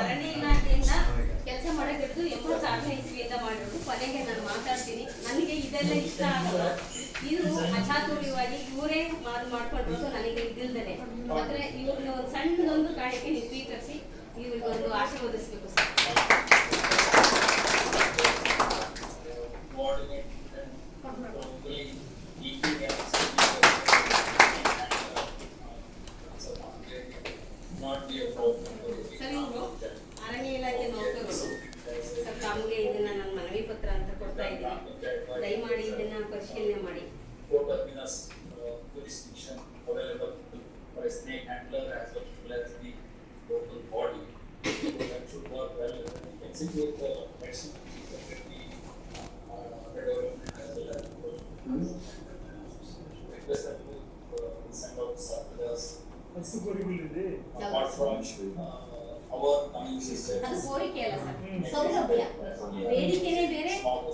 ಅರಣ್ಯ ಇಲಾಖೆಯಿಂದ ಕೆಲಸ ಮಾಡಕ್ಕಿದ್ದು ಎಂಬತ್ತಾರನೇ ಇಸ್ವಿಯಿಂದ ಮಾಡಿದ್ರು ಕೊನೆಗೆ ನಾನು ಮಾತಾಡ್ತೀನಿ. ನನಗೆ ಇದೆಲ್ಲ ಇಷ್ಟ ಆಗಲ್ಲ. ಇದು ಅಚಾತುರ್ಯವಾಗಿ ಇವರೇ ಮಾತು ಮಾಡ್ಕೊಂಡಿರೋದು ನನಗೆ ಇದಿಲ್ದೇನೆ. ಆದ್ರೆ ಇವ್ರನ್ನ ಒಂದು ಸಣ್ಣದೊಂದು ಕಾರ್ಯಕ್ಕೆ ನೀವು ಸ್ವೀಕರಿಸಿ ಇವ್ರಿಗೊಂದು ಆಶೀರ್ವದಿಸ್ಬೇಕು sir. handler as well as the local body. So that should work well. You can see the medicine which is definitely the development as well as the request that you send out circulars. That's the Apart from uh, ಅದು ಕೋರಿಕೆ ಅಲ್ಲ sir. ಸೌಲಭ್ಯ. ಬೇಡಿಕೆನೇ ಬೇರೆ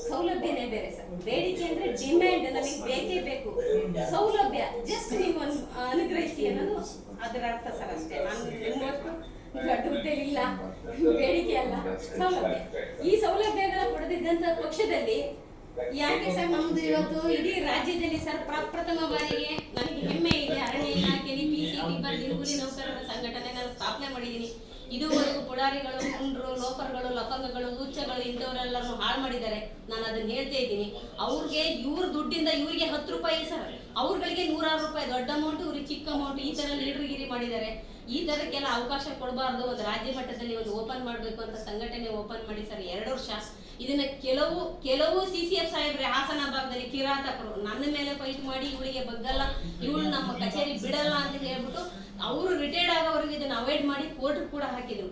ಸೌಲಭ್ಯನೇ ಬೇರೆ sir. ಬೇಡಿಕೆ ಅಂದ್ರೆ demand ನಮಗೆ ಬೇಕೇ ಬೇಕು. ಸೌಲಭ್ಯ ಜಸ್ಟ್ ನೀವು ಅನುಗ್ರಹಿಸಿ ಅನ್ನೋದು ಅದರ ಅರ್ಥ ಸರ್ ಅಷ್ಟೇ. ನಾನು ನಿಮ್ಮಷ್ಟು ದೊಡ್ಡ ಬೇಡಿಕೆ ಅಲ್ಲ. ಸೌಲಭ್ಯ. ಈ ಸೌಲಭ್ಯಗಳ ಪಡೆದಿದ್ದಂತ ಪಕ್ಷದಲ್ಲಿ ಯಾಕೆ ಸರ್ ನಮ್ದು ಇವತ್ತು ಇಡೀ ರಾಜ್ಯದಲ್ಲಿ ಸರ್ ಪ್ರಪ್ರಥಮ ಬಾರಿಗೆ ನನಗೆ ಹೆಮ್ಮೆ ಇದೆ. ಅರಣ್ಯ ಇಲಾಖೆಯಲ್ಲಿ ಪಿ ಸಿ ನೌಕರರ ಸಂಘಟನೆ ನಾನು ಸ್ಥಾಪನೆ ಮಾಡಿದ್ದೀನಿ ಇದುವರೆಗೂ ಪುಡಾರಿಗಳು, ಕುಂಡ್ರು, ಲೋಫರ್ಗಳು, ಲಫಂಗಗಳು ಉಚ್ಚಗಳು ಇಂಥವರೆಲ್ಲರೂ ಹಾಳು ಮಾಡಿದ್ದಾರೆ. ನಾನು ಅದನ್ನ ಹೇಳ್ತಾ ಇದ್ದೀನಿ. ಅವ್ರಿಗೆ ಇವ್ರ ದುಡ್ಡಿಂದ ಇವರಿಗೆ ಹತ್ತು ರೂಪಾಯಿ ಸರ್ ಅವ್ರಗಳಿಗೆ ನೂರಾರು ರೂಪಾಯಿ, ದೊಡ್ಡ ಅಮೌಂಟ್ ಇವ್ರಿಗೆ ಚಿಕ್ಕ ಅಮೌಂಟ್ ಈ ತರ ಲೀಡರ್ಗಿರಿ ಮಾಡಿದ್ದಾರೆ. ಈ ತರಕ್ಕೆಲ್ಲ ಅವಕಾಶ ಕೊಡಬಾರ್ದು. ಒಂದು ರಾಜ್ಯ ಮಟ್ಟದಲ್ಲಿ ಒಂದು ಓಪನ್ ಮಾಡಬೇಕು ಅಂತ ಸಂಘಟನೆ ಓಪನ್ ಮಾಡಿ ಸರ್, ಎರಡು ವರ್ಷ. ಇದನ್ನ ಕೆಲವು ಕೆಲವು ಸಿ ಸಿ ಎಫ್ ಸಾಹೇಬ್ರೆ ಹಾಸನ ಭಾಗದಲ್ಲಿ ಕಿರಾತಕರು ನನ್ನ ಮೇಲೆ ಫೈಟ್ ಮಾಡಿ ಇವಳಿಗೆ ಬಗ್ಗಲ್ಲ. ಇವಳು ನಮ್ಮ ಕಚೇರಿ ಬಿಡಲ್ಲ ಅಂತ ಹೇಳ್ಬಿಟ್ಟು ಅವರು ರಿಟೈರ್ಡ್ ಆಗೋವರೆಗೂ ಇದನ್ನ ಅವಾಯ್ಡ್ ಮಾಡಿ ಕೋರ್ಟ್ ಕೂಡ ಹಾಕಿದ್ರು.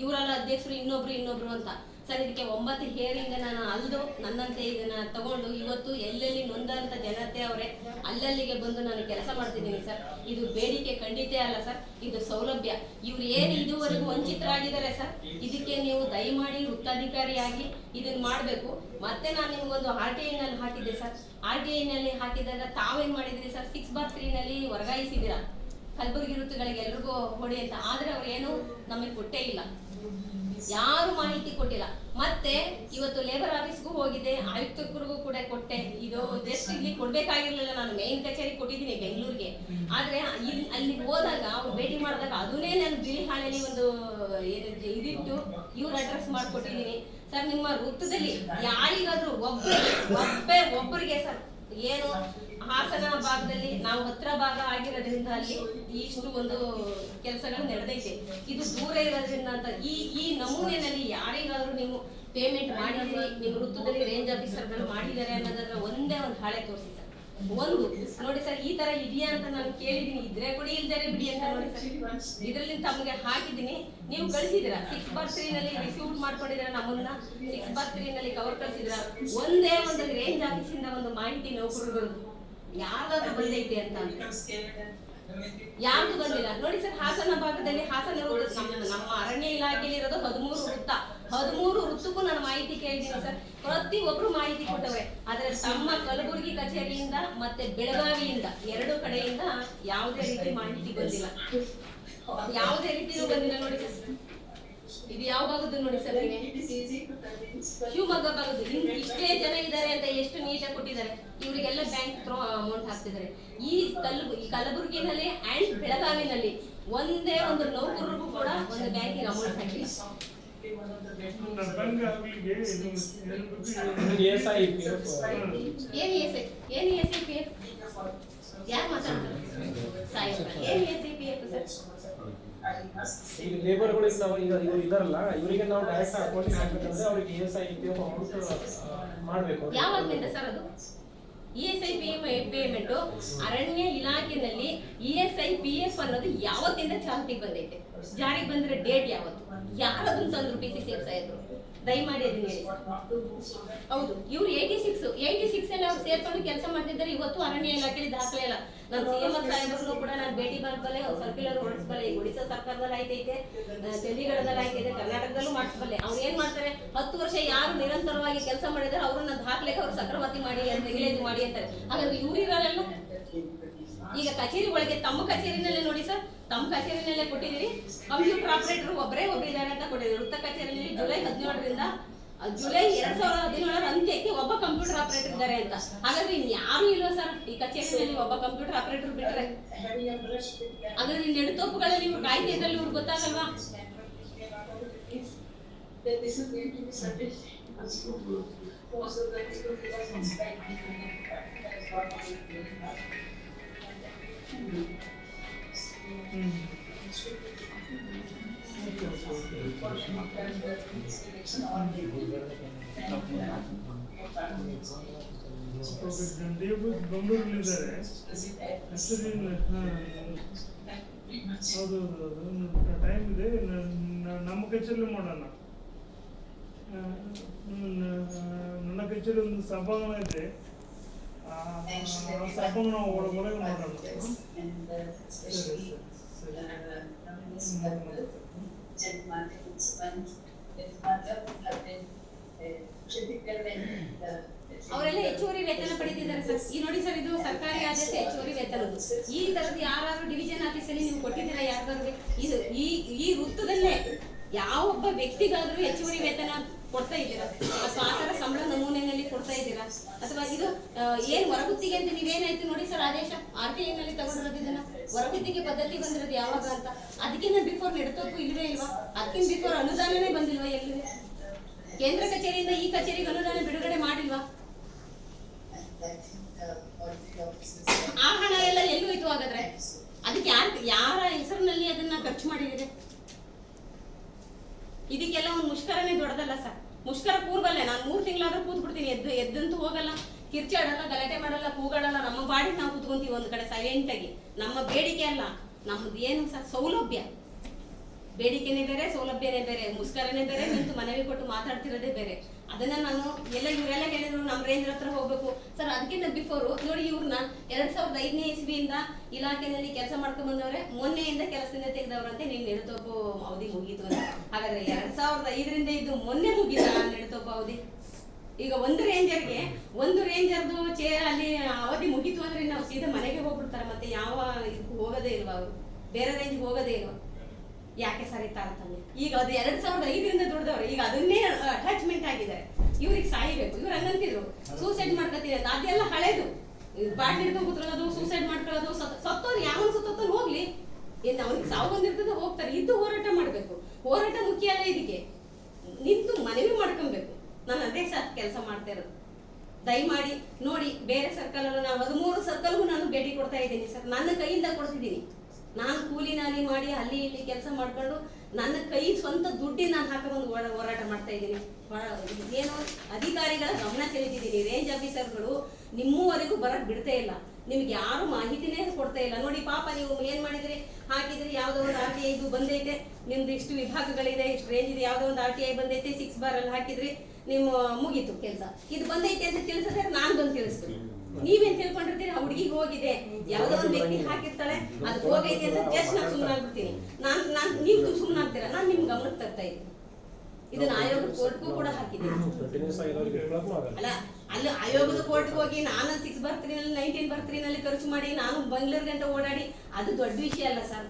ಇವರೆಲ್ಲ ಅಧ್ಯಕ್ಷರು ಇನ್ನೊಬ್ರು ಇನ್ನೊಬ್ರು ಅಂತ. ಸರ್, ಇದಕ್ಕೆ ಒಂಬತ್ತು ಹೇರಿಂಗ್ ನಾನು ಅಲ್ದು, ನನ್ನಂತೆ ಇದನ್ನ ತಗೊಂಡು ಇವತ್ತು ಎಲ್ಲೆಲ್ಲಿ ನೊಂದಂತ ಜನತೆ ಅವರೇ, ಅಲ್ಲಲ್ಲಿಗೆ ಬಂದು ನಾನು ಕೆಲಸ ಮಾಡ್ತಿದ್ದೀನಿ ಸರ್. ಇದು ಬೇಡಿಕೆ ಖಂಡಿತ ಅಲ್ಲ ಸರ್. ಇದು ಸೌಲಭ್ಯ. ಇವ್ರು ಏನು ಇದುವರೆಗೂ ವಂಚಿತರಾಗಿದ್ದಾರೆ ಸರ್, ಇದಕ್ಕೆ ನೀವು ದಯಮಾಡಿ ವೃತ್ತಾಧಿಕಾರಿಯಾಗಿ ಇದನ್ನ ಮಾಡಬೇಕು. ಮತ್ತೆ ನಾನು ನಿಮ್ಗೊಂದು ಆರ್ ಟಿ ಐನಲ್ಲಿ ಹಾಕಿದ್ದೆ ಸರ್. ಆರ್ ಟಿ ಐನಲ್ಲಿ ಹಾಕಿದಾಗ ತಾವೇನ್ ಮಾಡಿದ್ರಿ ಸರ್? ಸಿಕ್ಸ್ ಬಾರ್ ತ್ರೀನಲ್ಲಿ ವರ್ಗಾಯಿಸಿದ್ದೀರಾ? ಕಲಬುರಗಿ ಋತುಗಳಿಗೆ ಎಲ್ರಿಗೂ ಹೊಡಿ ಅಂತ ಆದ್ರೆ ಅವ್ರು ಏನು ನಮಗೆ ಕೊಟ್ಟೇ ಇಲ್ಲ. ಯಾರು ಮಾಹಿತಿ ಕೊಟ್ಟಿಲ್ಲ. ಮತ್ತೆ ಇವತ್ತು ಲೇಬರ್ ಆಫೀಸ್ಗೂ ಹೋಗಿದೆ ಆಯುಕ್ತರಿಗೂ ಕೂಡ ಕೊಟ್ಟೆ. ಇದು ಜಸ್ಟ್ ಇಲ್ಲಿ ಕೊಡ್ಬೇಕಾಗಿರ್ಲಿಲ್ಲ. ನಾನು ಮೇನ್ ಕಚೇರಿ ಕೊಟ್ಟಿದ್ದೀನಿ ಬೆಂಗಳೂರಿಗೆ. ಆದ್ರೆ ಅಲ್ಲಿ ಹೋದಾಗ ಅವ್ರು ಭೇಟಿ ಮಾಡಿದಾಗ ಅದನ್ನೇ ನಾನು ಬಿಳಿ ಹಾಳೆಯಲ್ಲಿ ಒಂದು ಇದಿಟ್ಟು ಇವ್ರ ಅಡ್ರೆಸ್ ಮಾಡ್ಕೊಟ್ಟಿದ್ದೀನಿ. ಸರ್, ನಿಮ್ಮ ವೃತ್ತದಲ್ಲಿ ಯಾರಿಗಾದ್ರೂ ಒಬ್ಬ, ಒಬ್ಬೇ ಒಬ್ಬರಿಗೆ ಸರ್ ಏನು ಹಾಸನ ಭಾಗದಲ್ಲಿ ನಾವು ಹತ್ರ ಭಾಗ ಆಗಿರೋದ್ರಿಂದ ಅಲ್ಲಿ ಇಷ್ಟು ಒಂದು ಕೆಲಸಗಳು ನಡೆದೈತೆ. ಇದು ದೂರ ಇರೋದ್ರಿಂದ ಅಂತ ಈ ಈ ನಮೂನೆಯಲ್ಲಿ ಯಾರಿಗಾದ್ರೂ ನೀವು ಪೇಮೆಂಟ್ ಮಾಡಿದ್ರಿ, ನಿಮ್ಮ ವೃತ್ತದಲ್ಲಿ ರೇಂಜ್ ಆಫೀಸರ್ಗಳು ಮಾಡಿದ್ದಾರೆ ಅನ್ನೋದನ್ನ ಒಂದೇ ಒಂದು ಹಾಳೆ ತೋರಿಸಿ ಸರ್. ಒಂದು, ನೋಡಿ ಸರ್, ಈ ತರ ಇದೆಯಾ ಅಂತ ನಾನು ಕೇಳಿದೀನಿ ಇದ್ರೆ ಕೊಡಿ ಇಲ್ದರೆ ಬಿಡಿ ಅಂತ ನೋಡಿ ಸರ್. ಇದರಲ್ಲಿ ತಮಗೆ ಹಾಕಿದೀನಿ ನೀವು ಕಳಿಸಿದ್ರ ಸಿಕ್ಸ್ ಬಾರ್ ತ್ರೀ ನಲ್ಲಿ ರಿಸೀವ್ ಮಾಡ್ಕೊಂಡಿದ್ರ ನಮ್ಮನ್ನ? ಸಿಕ್ಸ್ ಬಾರ್ ತ್ರೀ ನಲ್ಲಿ ಕವರ್ ಕಳಿಸಿದ್ರ ಒಂದೇ ಒಂದು ರೇಂಜ್ ಆಫೀಸಿಂದ ಒಂದು ಮಾಹಿತಿ ನೌಕರರು ಯಾವ್ದಾದ್ರು ಬಂದೈತೆ ಅಂತ? ಯಾರು ಬಂದಿಲ್ಲ? ನೋಡಿ ಸರ್, ಹಾಸನ ಭಾಗದಲ್ಲಿ ಹಾಸನ ನಮ್ಮ ನಮ್ಮ ಅರಣ್ಯ ಇಲಾಖೆಯಲ್ಲಿ ಇರೋದು ಹದಿಮೂರು ವೃತ್ತ. ಹದಿಮೂರು ವೃತ್ತಕ್ಕೂ ನಾನು ಮಾಹಿತಿ ಕೇಳಿದ್ದೀನಿ ಸರ್. ಪ್ರತಿ ಒಬ್ರು ಮಾಹಿತಿ ಕೊಟ್ಟವ್ರೆ. ಆದ್ರೆ ತಮ್ಮ ಕಲಬುರಗಿ ಕಚೇರಿಯಿಂದ ಮತ್ತೆ ಬೆಳಗಾವಿಯಿಂದ ಎರಡು ಕಡೆಯಿಂದ ಯಾವುದೇ ರೀತಿ ಮಾಹಿತಿ ಬಂದಿಲ್ಲ. ಯಾವುದೇ ರೀತಿಯೂ ಬಂದಿಲ್ಲ ನೋಡಿ ಸರ್. ಇದು ಯಾವ ನೋಡಿ ಸರ್? ಶಿವಮೊಗ್ಗ ಭಾಗದ್ದು. ಇಷ್ಟೇ ಜನ ಇದ್ದಾರೆ ಅಂತ ಎಷ್ಟು ನೀಟಾಗಿ ಕೊಟ್ಟಿದ್ದಾರೆ. ಇವರಿಗೆಲ್ಲ ಬ್ಯಾಂಕ್ ಥ್ರೋ ಅಮೌಂಟ್ ಹಾಕ್ತಿದ್ದಾರೆ. ಈ ಕಲಬು, ಈ ಕಲಬುರಗಿನಲ್ಲಿ ಅಂಡ್ ಬೆಳಗಾವಿನಲ್ಲಿ ಒಂದೇ ಒಂದು ನೌಕರರಿಗೂ ಕೂಡ ಒಂದು ಬ್ಯಾಂಕಿಗೆ ಅಮೌಂಟ್ ಹಾಕಿಲ್ಲ. ಏನು ಪಿ ಸರ್ ಈಗ ಈಗ ಇವ್ರು ಇದಾರಲ್ಲ ಇವರಿಗೆ ನಾವು ಡೈರೆಕ್ಟ್ ಅಕೌಂಟಿಗೆ ಹಾಕ್ಬೇಕಂದ್ರೆ ಅವ್ರಿಗೆ ಇ ಎಸ್ ಐ ಮಾಡಬೇಕು. ಸರ್ ಅದು? E S I P payment ಅರಣ್ಯ ಇಲಾಖೆನಲ್ಲಿ E S I P F ಅನ್ನೋದು ಯಾವತ್ತಿಂದ ಚಾಲ್ತಿಗೆ ಬಂದೈತೆ? ಜಾರಿಗೆ ಬಂದ್ರೆ ಡೇಟ್ ಯಾವತ್ತು? ಯಾರಾದ್ರೂ ತಂದ್ರು ಪಿ ಸಿ ಸಿ ಎಫ್ ದಯಮಾಡಿ ಅದನ್ನ ಹೌದು, ಇವ್ರು ಏಯ್ಟಿ ಸಿಕ್ಸ್ ಏಯ್ಟಿ ಸಿಕ್ಸ್ ಅಲ್ಲಿ ಅವ್ರು ಸೇರ್ಕೊಂಡು ಕೆಲಸ ಮಾಡ್ತಿದ್ದಾರೆ, ಇವತ್ತು ಅರಣ್ಯ ಇಲಾಖೆಯಲ್ಲಿ ದಾಖಲೆ ಇಲ್ಲ ನಾನು ಸಿ ಎಂ ಸಾಹೇಬ್ರನ್ನು ಕೂಡ ನಾನು ಭೇಟಿ ಮಾಡ್ಬಲ್ಲೆ ಸರ್ಕ್ಯುಲರ್ ಹೊರಡಿಸ್ಬಲ್ಲೆ ಈಗ ಒಡಿಶಾ ಸರ್ಕಾರದಲ್ಲಿ ಆಯ್ತೈತೆ ಚಂಡೀಗಢದಲ್ಲಿ ಆಯ್ತೈತೆ, ಕರ್ನಾಟಕದಲ್ಲೂ ಮಾಡಿಸ್ಬಲ್ಲೆ. ಅವ್ರು ಏನ್ ಮಾಡ್ತಾರೆ? ಹತ್ತು ವರ್ಷ ಯಾರು ನಿರಂತರವಾಗಿ ಕೆಲಸ ಮಾಡಿದಾರೆ ಅವ್ರನ್ನ ದಾಖಲೆಗೆ ಅವ್ರು ಸಕ್ರಮತಿ ಮಾಡಿ ಅಂತ ರಿಲೀಸ್ ಮಾಡಿ ಅಂತಾರೆ. ಹಾಗಾದ್ರೆ ಇವ್ರು ಇರಲ್ಲ ಈಗ ಕಚೇರಿ ಒಳಗೆ ತಮ್ಮ ಕಚೇರಿನಲ್ಲೇ ನೋಡಿ ಸರ್. ತಮ್ಮ ಕಚೇರಿನಲ್ಲೇ ಕೊಟ್ಟಿದ್ದೀರಿ. ಕಂಪ್ಯೂಟರ್ ಆಪರೇಟರ್ ಒಬ್ಬರೇ ಒಬ್ಬರಿದ್ದಾರೆ ಅಂತ ಕೊಟ್ಟಿದ್ದೀರಿ. ವೃತ್ತ ಕಚೇರಿಯಲ್ಲಿ ಜುಲೈ ಹದಿನೇಳರಿಂದ ಜುಲೈ ಎರಡ್ ಸಾವಿರದ ಹದಿನೇಳರ ಅಂತ್ಯಕ್ಕೆ ಒಬ್ಬ ಕಂಪ್ಯೂಟರ್ ಆಪರೇಟರ್ ಇದ್ದಾರೆ ಅಂತ. ಹಾಗಾದ್ರೆ ಇನ್ಯಾರು ಇಲ್ವಾ ಸರ್ ಈ ಕಚೇರಿಯಲ್ಲಿ ಒಬ್ಬ ಕಂಪ್ಯೂಟರ್ ಆಪರೇಟರ್ ಬಿಟ್ರೆ? ಹಾಗಾದ್ರೆ ನೆಡುತೋಪುಗಳ ಇವ್ರು ಕಾಯ್ದೆ ಇದ್ರಲ್ಲಿ ಇವ್ರು ಗೊತ್ತಾಗಲ್ವಾ? is ಬೆಂಗಳೂರಲ್ಲಿದ್ದಾರೆ ಹೌದು ಟೈಮ್ ಇದೆ ನಮ್ಮ ಕಚೇರಿ ಮಾಡೋಣ ನನ್ನ ಕಚೇರಿ ಒಂದು ಸಭಾಂಗಣ ಇದೆ uh, uh, uh, uh, ಅವರೆಲ್ಲ ಹೆಚ್ಚುವರಿ ವೇತನ ಪಡೆದಿದ್ದಾರೆ ಸರ್. ಈ ನೋಡಿ ಸರ್ ಇದು ಸರ್ಕಾರಿ ಆದೇಶ ಹೆಚ್ಚುವರಿ ವೇತನದ್ದು ಈ ತರದ ಯಾರು ಡಿವಿಷನ್ ಆಫೀಸಲ್ಲಿ ನೀವು ಕೊಟ್ಟಿದ್ದೀರಾ ಯಾರಿಗಾದ್ರು ಇದು ಈ ಈ ವೃತ್ತದಲ್ಲೇ ಯಾವೊಬ್ಬ ವ್ಯಕ್ತಿಗಾದ್ರೂ ಹೆಚ್ಚುವರಿ ವೇತನ ಕೊಡ್ತಾ ಇದ್ದೀರಾ? ಅಥವಾ ಆ ಸಂಬಳ ನಮೂನೆಯಲ್ಲಿ ಕೊಡ್ತಾ ಇದ್ದೀರಾ? ಅಥವಾ ಇದು ಏನ್ ಹೊರಗುತ್ತಿಗೆ ಅಂತ ನೀವೇನಾಯ್ತು ನೋಡಿ ಸರ್ ಆದೇಶ? ಆರ್ ಟಿ ಐನಲ್ಲಿ ತಗೊಂಡಿರೋದು ಇದನ್ನ? ಹೊರಗುತ್ತಿಗೆ ಪದ್ಧತಿ ಬಂದಿರೋದು ಯಾವಾಗ ಅಂತ? ಅದಕ್ಕಿಂತ ಬಿಫೋರ್ ನೆಡ್ತೋಕು ಇಲ್ವೇ ಇಲ್ವಾ? ಅದಕ್ಕಿಂತ ಬಿಫೋರ್ ಅನುದಾನನೇ ಬಂದಿಲ್ವಾ ಎಲ್ಲಿ? ಕೇಂದ್ರ ಕಚೇರಿಯಿಂದ ಈ ಕಚೇರಿಗೆ ಅನುದಾನ ಬಿಡುಗಡೆ ಮಾಡಿಲ್ವಾ. ಆ ಹಣ ಎಲ್ಲ ಎಲ್ಲೂ ಇತ್ತು ಹಾಗಾದ್ರೆ? ಅದಕ್ಕೆ ಯಾರ ಯಾರ ಹೆಸರಿನಲ್ಲಿ ಅದನ್ನ ಖರ್ಚು ಮಾಡಿದಿದೆ ಇದಕ್ಕೆಲ್ಲ ಒಂದು ಮುಷ್ಕರನೇ ದೊಡ್ಡದಲ್ಲ ಸರ್. ಮುಷ್ಕರ ಕೂರ್ಬಲ್ಲೇ ನಾನು ಮೂರು ತಿಂಗಳಾದ್ರೂ ಕೂತ್ ಬಿಡ್ತೀನಿ ಎದ್ದು, ಎದ್ದಂತೂ ಹೋಗಲ್ಲ. ಕಿರ್ಚಾಡಲ್ಲ, ಗಲಾಟೆ ಮಾಡಲ್ಲ, ಕೂಗಾಡಲ್ಲ, ನಮ್ಮ ಬಾಡಿ ನಾವು ಕೂತ್ಕೊಂತೀವಿ ಒಂದು ಕಡೆ ಸೈಲೆಂಟ್ ಆಗಿ. ನಮ್ಮ ಬೇಡಿಕೆ ಅಲ್ಲ, ನಮ್ದು ಏನು ಸರ್, ಸೌಲಭ್ಯ. ಬೇಡಿಕೆನೇ ಬೇರೆ, ಸೌಲಭ್ಯನೇ ಬೇರೆ, ಮುಷ್ಕರನೇ ಬೇರೆ, ನಿಂತು ಮನವಿ ಕೊಟ್ಟು ಮಾತಾಡ್ತಿರೋದೇ ಬೇರೆ. ಅದನ್ನ ನಾನು ಎಲ್ಲ ಇವರೆಲ್ಲ ಹೇಳಿದ್ರು ನಮ್ಮ ರೇಂಜ್ ಹತ್ರ ಹೋಗ್ಬೇಕು. ಸರ್, ಅದಕ್ಕಿಂತ ಬಿಫೋರ್ ನೋಡಿ ಇವ್ರನ್ನ ಎರಡ್ ಸಾವಿರದ ಐದನೇ ಇಸ್ವಿಯಿಂದ ಇಲಾಖೆಯಲ್ಲಿ ಕೆಲಸ ಮಾಡ್ಕೊಂಡ್ ಬಂದವ್ರೆ, ಮೊನ್ನೆಯಿಂದ ಕೆಲಸದಿಂದ ತೆಗೆದವ್ರಂತೆ ನೀನ್ ನೆಡುತೋಪು ಅವಧಿ ಮುಗೀತು ಅಂತ. ಹಾಗಾದ್ರೆ ಎರಡ್ ಸಾವಿರದ ಐದರಿಂದ ಇದು ಮೊನ್ನೆ ಮುಗಿದ ನೆಡುತೋಪು ಅವಧಿ. ಈಗ ಒಂದು ರೇಂಜರ್ಗೆ ಒಂದು ರೇಂಜರ್ದು ಚೇರ್ ಅಲ್ಲಿ ಅವಧಿ ಮುಗೀತು ಅಂದ್ರೆ ನಾವು ಸೀದಾ ಮನೆಗೆ ಹೋಗ್ಬಿಡ್ತಾರೆ, ಮತ್ತೆ ಯಾವ ಇದಕ್ಕೂ ಹೋಗೋದೇ ಇಲ್ವಾ ಅವರು. ಬೇರೆ ರೇಂಜ್ ಹೋಗೋದೇ ಇಲ್ವಾ. ಯಾಕೆ ಸರಿತಾ ಅಂತಂದ್ರೆ ಈಗ ಅದು ಎರಡ್ ಸಾವಿರದ ಐದರಿಂದ ದುಡ್ದವ್ರು, ಈಗ ಅದನ್ನೇ ಅಟ್ಯಾಚ್ಮೆಂಟ್ ಆಗಿದ್ದಾರೆ. ಇವ್ರಿಗೆ ಸಾಯಬೇಕು. ಇವ್ರು ಹಂಗಂತಿದ್ರು. ಸೂಸೈಡ್ ಮಾಡ್ಕೊತೀನಿ ಅಂತ. ಅದೆಲ್ಲ ಹಳೇದು. ಬಾಟ್ಲಿ ಹಿಡ್ಕೊಂಡು ಸೂಸೈಡ್ ಮಾಡ್ಕೊಳ್ಳೋದು, ಸತ್- ಯಾವ ಯಾವನ್ ಸತ್ತೋನು ಹೋಗ್ಲಿ. ಏನು ಅವ್ನಿಗೆ ಸಾವು ಬಂದಿರ್ತದೆ, ಹೋಗ್ತಾರೆ. ಇದ್ದು ಹೋರಾಟ ಮಾಡಬೇಕು. ಹೋರಾಟ ಮುಖ್ಯ ಅಲ್ಲ ಇದಕ್ಕೆ. ನಿಂತು ಮನವಿ ಮಾಡ್ಕೊಬೇಕು. ನಾನು ಅದೇ ಸರ್ ಕೆಲಸ ಮಾಡ್ತಾ ಇರೋದು. ದಯಮಾಡಿ ನೋಡಿ, ಬೇರೆ ಸರ್ಕಲ್ ನಾವು ಹದಿಮೂರು ಸರ್ಕಲ್ಗೂ ನಾನು ಭೇಟಿ ಕೊಡ್ತಾ ಇದ್ದೀನಿ ಸರ್. ನನ್ನ ಕೈಯಿಂದ ಕೊಡ್ತಿದ್ದೀನಿ. ನಾನು ಕೂಲಿ ನಾಲಿ ಮಾಡಿ ಅಲ್ಲಿ ಇಲ್ಲಿ ಕೆಲಸ ಮಾಡ್ಕೊಂಡು ನನ್ನ ಕೈ ಸ್ವಂತ ದುಡ್ಡಿನ ನಾನು ಹಾಕೊಂಡು ಹೋರಾ- ಹೋರಾಟ ಮಾಡ್ತಾ ಇದ್ದೀನಿ. ಏನು ಅಧಿಕಾರಿಗಳ ಗಮನ ಸೆಳೆದಿದ್ದೀನಿ. ರೇಂಜ್ ಆಫೀಸರ್ಗಳು ನಿಮ್ಮವರೆಗೂ ಬರಕ್ ಬಿಡ್ತಾ ಇಲ್ಲ. ನಿಮ್ಗೆ ಯಾರು ಮಾಹಿತಿನೇ ಕೊಡ್ತಾ ಇಲ್ಲ. ನೋಡಿ ಪಾಪ ನೀವು ಏನ್ ಮಾಡಿದ್ರಿ? ಹಾಕಿದ್ರಿ ಯಾವ್ದೋ ಒಂದು ಆರ್ ಟಿ ಐದು ಬಂದೈತೆ. ನಿಮ್ದು ಇಷ್ಟು ವಿಭಾಗಗಳಿದೆ, ಇಷ್ಟು ರೇಂಜ್ ಇದೆ, ಯಾವ್ದೋ ಒಂದು ಆರ್ ಟಿ ಐ ಬಂದೈತೆ ಸಿಕ್ಸ್ ಬಾರ್ ಅಲ್ಲಿ ಹಾಕಿದ್ರಿ, ನಿಮ್ಮ ಮುಗೀತು ಕೆಲಸ. ಇದು ಬಂದೈತೆ ಅಂತ ತಿಳಿಸಿದ್ರೆ ನಾನು ಬಂದು ತಿಳಿಸ್ತೀನಿ. ನೀವೇನ್ ತಿಳ್ಕೊಂಡಿರ್ತೀರಿ? ಆ ಹುಡುಗಿಗೆ ಹೋಗಿದೆ. ಯಾವ್ದೋ ಒಂದು ವ್ಯಕ್ತಿ ಹಾಕಿರ್ತಾಳೆ. ಅದು ಹೋಗೈತಿ ಅಂತ ಜಸ್ಟ್ ನಾನು ಸುಮ್ಮನಾಗ್ಬಿಡ್ತೀನಿ ನಾನು ನಾನು ನೀವು ಸುಮ್ಮನಾಗ್ತೀರಾ ನಾನ್ ನಿಮ್ ಗಮನಕ್ಕೆ ತರ್ತಾ ಇದ್ದೀನಿ. ಇದನ್ನ ಆಯೋಗದ ಕೋರ್ಟ್ಗೂ ಕೂಡ ಹಾಕಿದ್ದೀನಿ. ಅಲ್ಲ, ಅಲ್ಲಿ, ಆಯೋಗದ ಕೋರ್ಟ್ಗೆ ಹೋಗಿ ನಾನು ಸಿಕ್ಸ್ ಬರ್ತ್ರಿನಲ್ಲಿ ನೈನ್ಟೀನ್ ಬರ್ತ್ರಿನಲ್ಲಿ ಖರ್ಚು ಮಾಡಿ ನಾನು ಬಂಗ್ಲೂರ್ ಗಂಟೆ ಓಡಾಡಿ, ಅದು ದೊಡ್ಡ ವಿಷಯ ಅಲ್ಲ ಸರ್.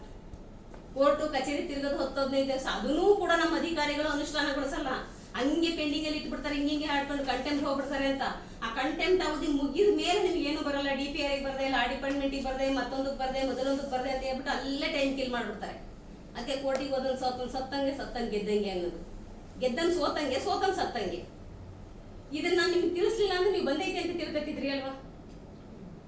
ಕೋರ್ಟು, ಕಚೇರಿ ತಿರ್ಗೋದು ಹತ್ತು ದಿವಸ, ಅದನ್ನೂ ಕೂಡ ನಮ್ಮ ಅಧಿಕಾರಿಗಳು ಅನುಷ್ಠಾನಗೊಳಿಸಲ್ಲ. ಹಂಗೆ ಪೆಂಡಿಂಗ್ ಅಲ್ಲಿ ಇಟ್ಬಿಡ್ತಾರೆ, ಹಿಂಗೆ ಹಿಂಗೆ ಹಾಡ್ಕೊಂಡು ಕಂಟೆಂಟ್ ಹೋಗ್ಬಿಡ್ತಾರೆ ಅಂತ. ಆ ಕಂಟೆಂಟ್ ಅವಧಿ ಮುಗಿದ ಮೇಲೆ ನಿಮ್ಗೆ ಏನು ಬರಲ್ಲ ಡಿ ಪಿ ಆರ್ ಬರದೆ ಇಲ್ಲ ಆ ಡಿಪಾರ್ಟ್ಮೆಂಟಿಗೆ ಬರದೆ ಮತ್ತೊಂದಕ್ಕೆ ಬರದೆ ಮೊದಲೊಂದಕ್ಕೆ ಬರದೆ ಅಂತ ಹೇಳ್ಬಿಟ್ಟು ಅಲ್ಲೇ ಟೈಮ್ ಕಿಲ್ ಮಾಡ್ಬಿಡ್ತಾರೆ. ಅದಕ್ಕೆ ಕೋರ್ಟಿಗೆ ಹೋದಂಗೆ ಸೋತನ್ ಸತ್ತಂಗೆ ಸತ್ತಂಗೆ ಗೆದ್ದಂಗೆ ಅನ್ನೋದು. ಗೆದ್ದಂಗೆ ಸೋತಂಗೆ ಸೋತನ್ ಸತ್ತಂಗೆ. ಇದನ್ನ ನಾನು ನಿಮ್ಗೆ ತಿಳಿಸ್ಲಿಲ್ಲ ಅಂದ್ರೆ ನೀವು ಬಂದೈತೆ ಅಂತ ತಿಳ್ಕೊತಿದ್ರಿ ಅಲ್ವಾ?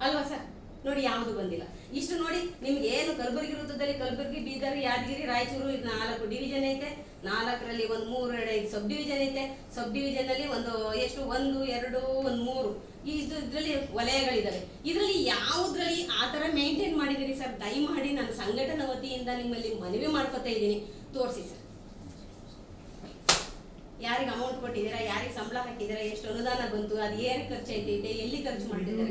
ಅಲ್ವಾ ಸರ್? ನೋಡಿ ಯಾವುದು ಬಂದಿಲ್ಲ. ಇಷ್ಟು ನೋಡಿ, ನಿಮ್ಗೆ ಏನು ಕಲಬುರಗಿ ವೃತ್ತದಲ್ಲಿ ಕಲಬುರಗಿ, ಬೀದರ್, ಯಾದಗಿರಿ, ರಾಯಚೂರು, ಇದು ನಾಲ್ಕು ಡಿವಿಷನ್ ಐತೆ. ನಾಲ್ಕರಲ್ಲಿ ಒಂದು ಮೂರು ಎರಡು ಐದು ಸಬ್ ಡಿವಿಷನ್ ಐತೆ. ಸಬ್ ಡಿವಿಷನ್ ಅಲ್ಲಿ ಒಂದು ಎಷ್ಟು? ಒಂದು ಎರಡು ಒಂದು ಮೂರು. ಈ ಇದು ಇದರಲ್ಲಿ ವಲಯಗಳಿದಾವೆ. ಇದರಲ್ಲಿ ಯಾವುದ್ರಲ್ಲಿ ಆ ಥರ ಮೇಂಟೈನ್ ಮಾಡಿದಿರಿ ಸರ್? ದಯಮಾಡಿ ನನ್ನ ಸಂಘಟನಾ ವತಿಯಿಂದ ನಿಮ್ಮಲ್ಲಿ ಮನವಿ ಮಾಡ್ಕೊತಾ ಇದ್ದೀನಿ. ತೋರಿಸಿ ಸರ್. ಯಾರಿಗೆ ಅಮೌಂಟ್ ಕೊಟ್ಟಿದ್ದೀರಾ? ಯಾರಿಗೆ ಸಂಬಳ ಹಾಕಿದ್ದೀರಾ? ಎಷ್ಟು ಅನುದಾನ ಬಂತು? ಅದು ಏನು ಐತೆ ಎಲ್ಲಿ ಖರ್ಚು ಮಾಡಿದ್ದೀರಾ ಮಾಡಿದ್ದಾರೆ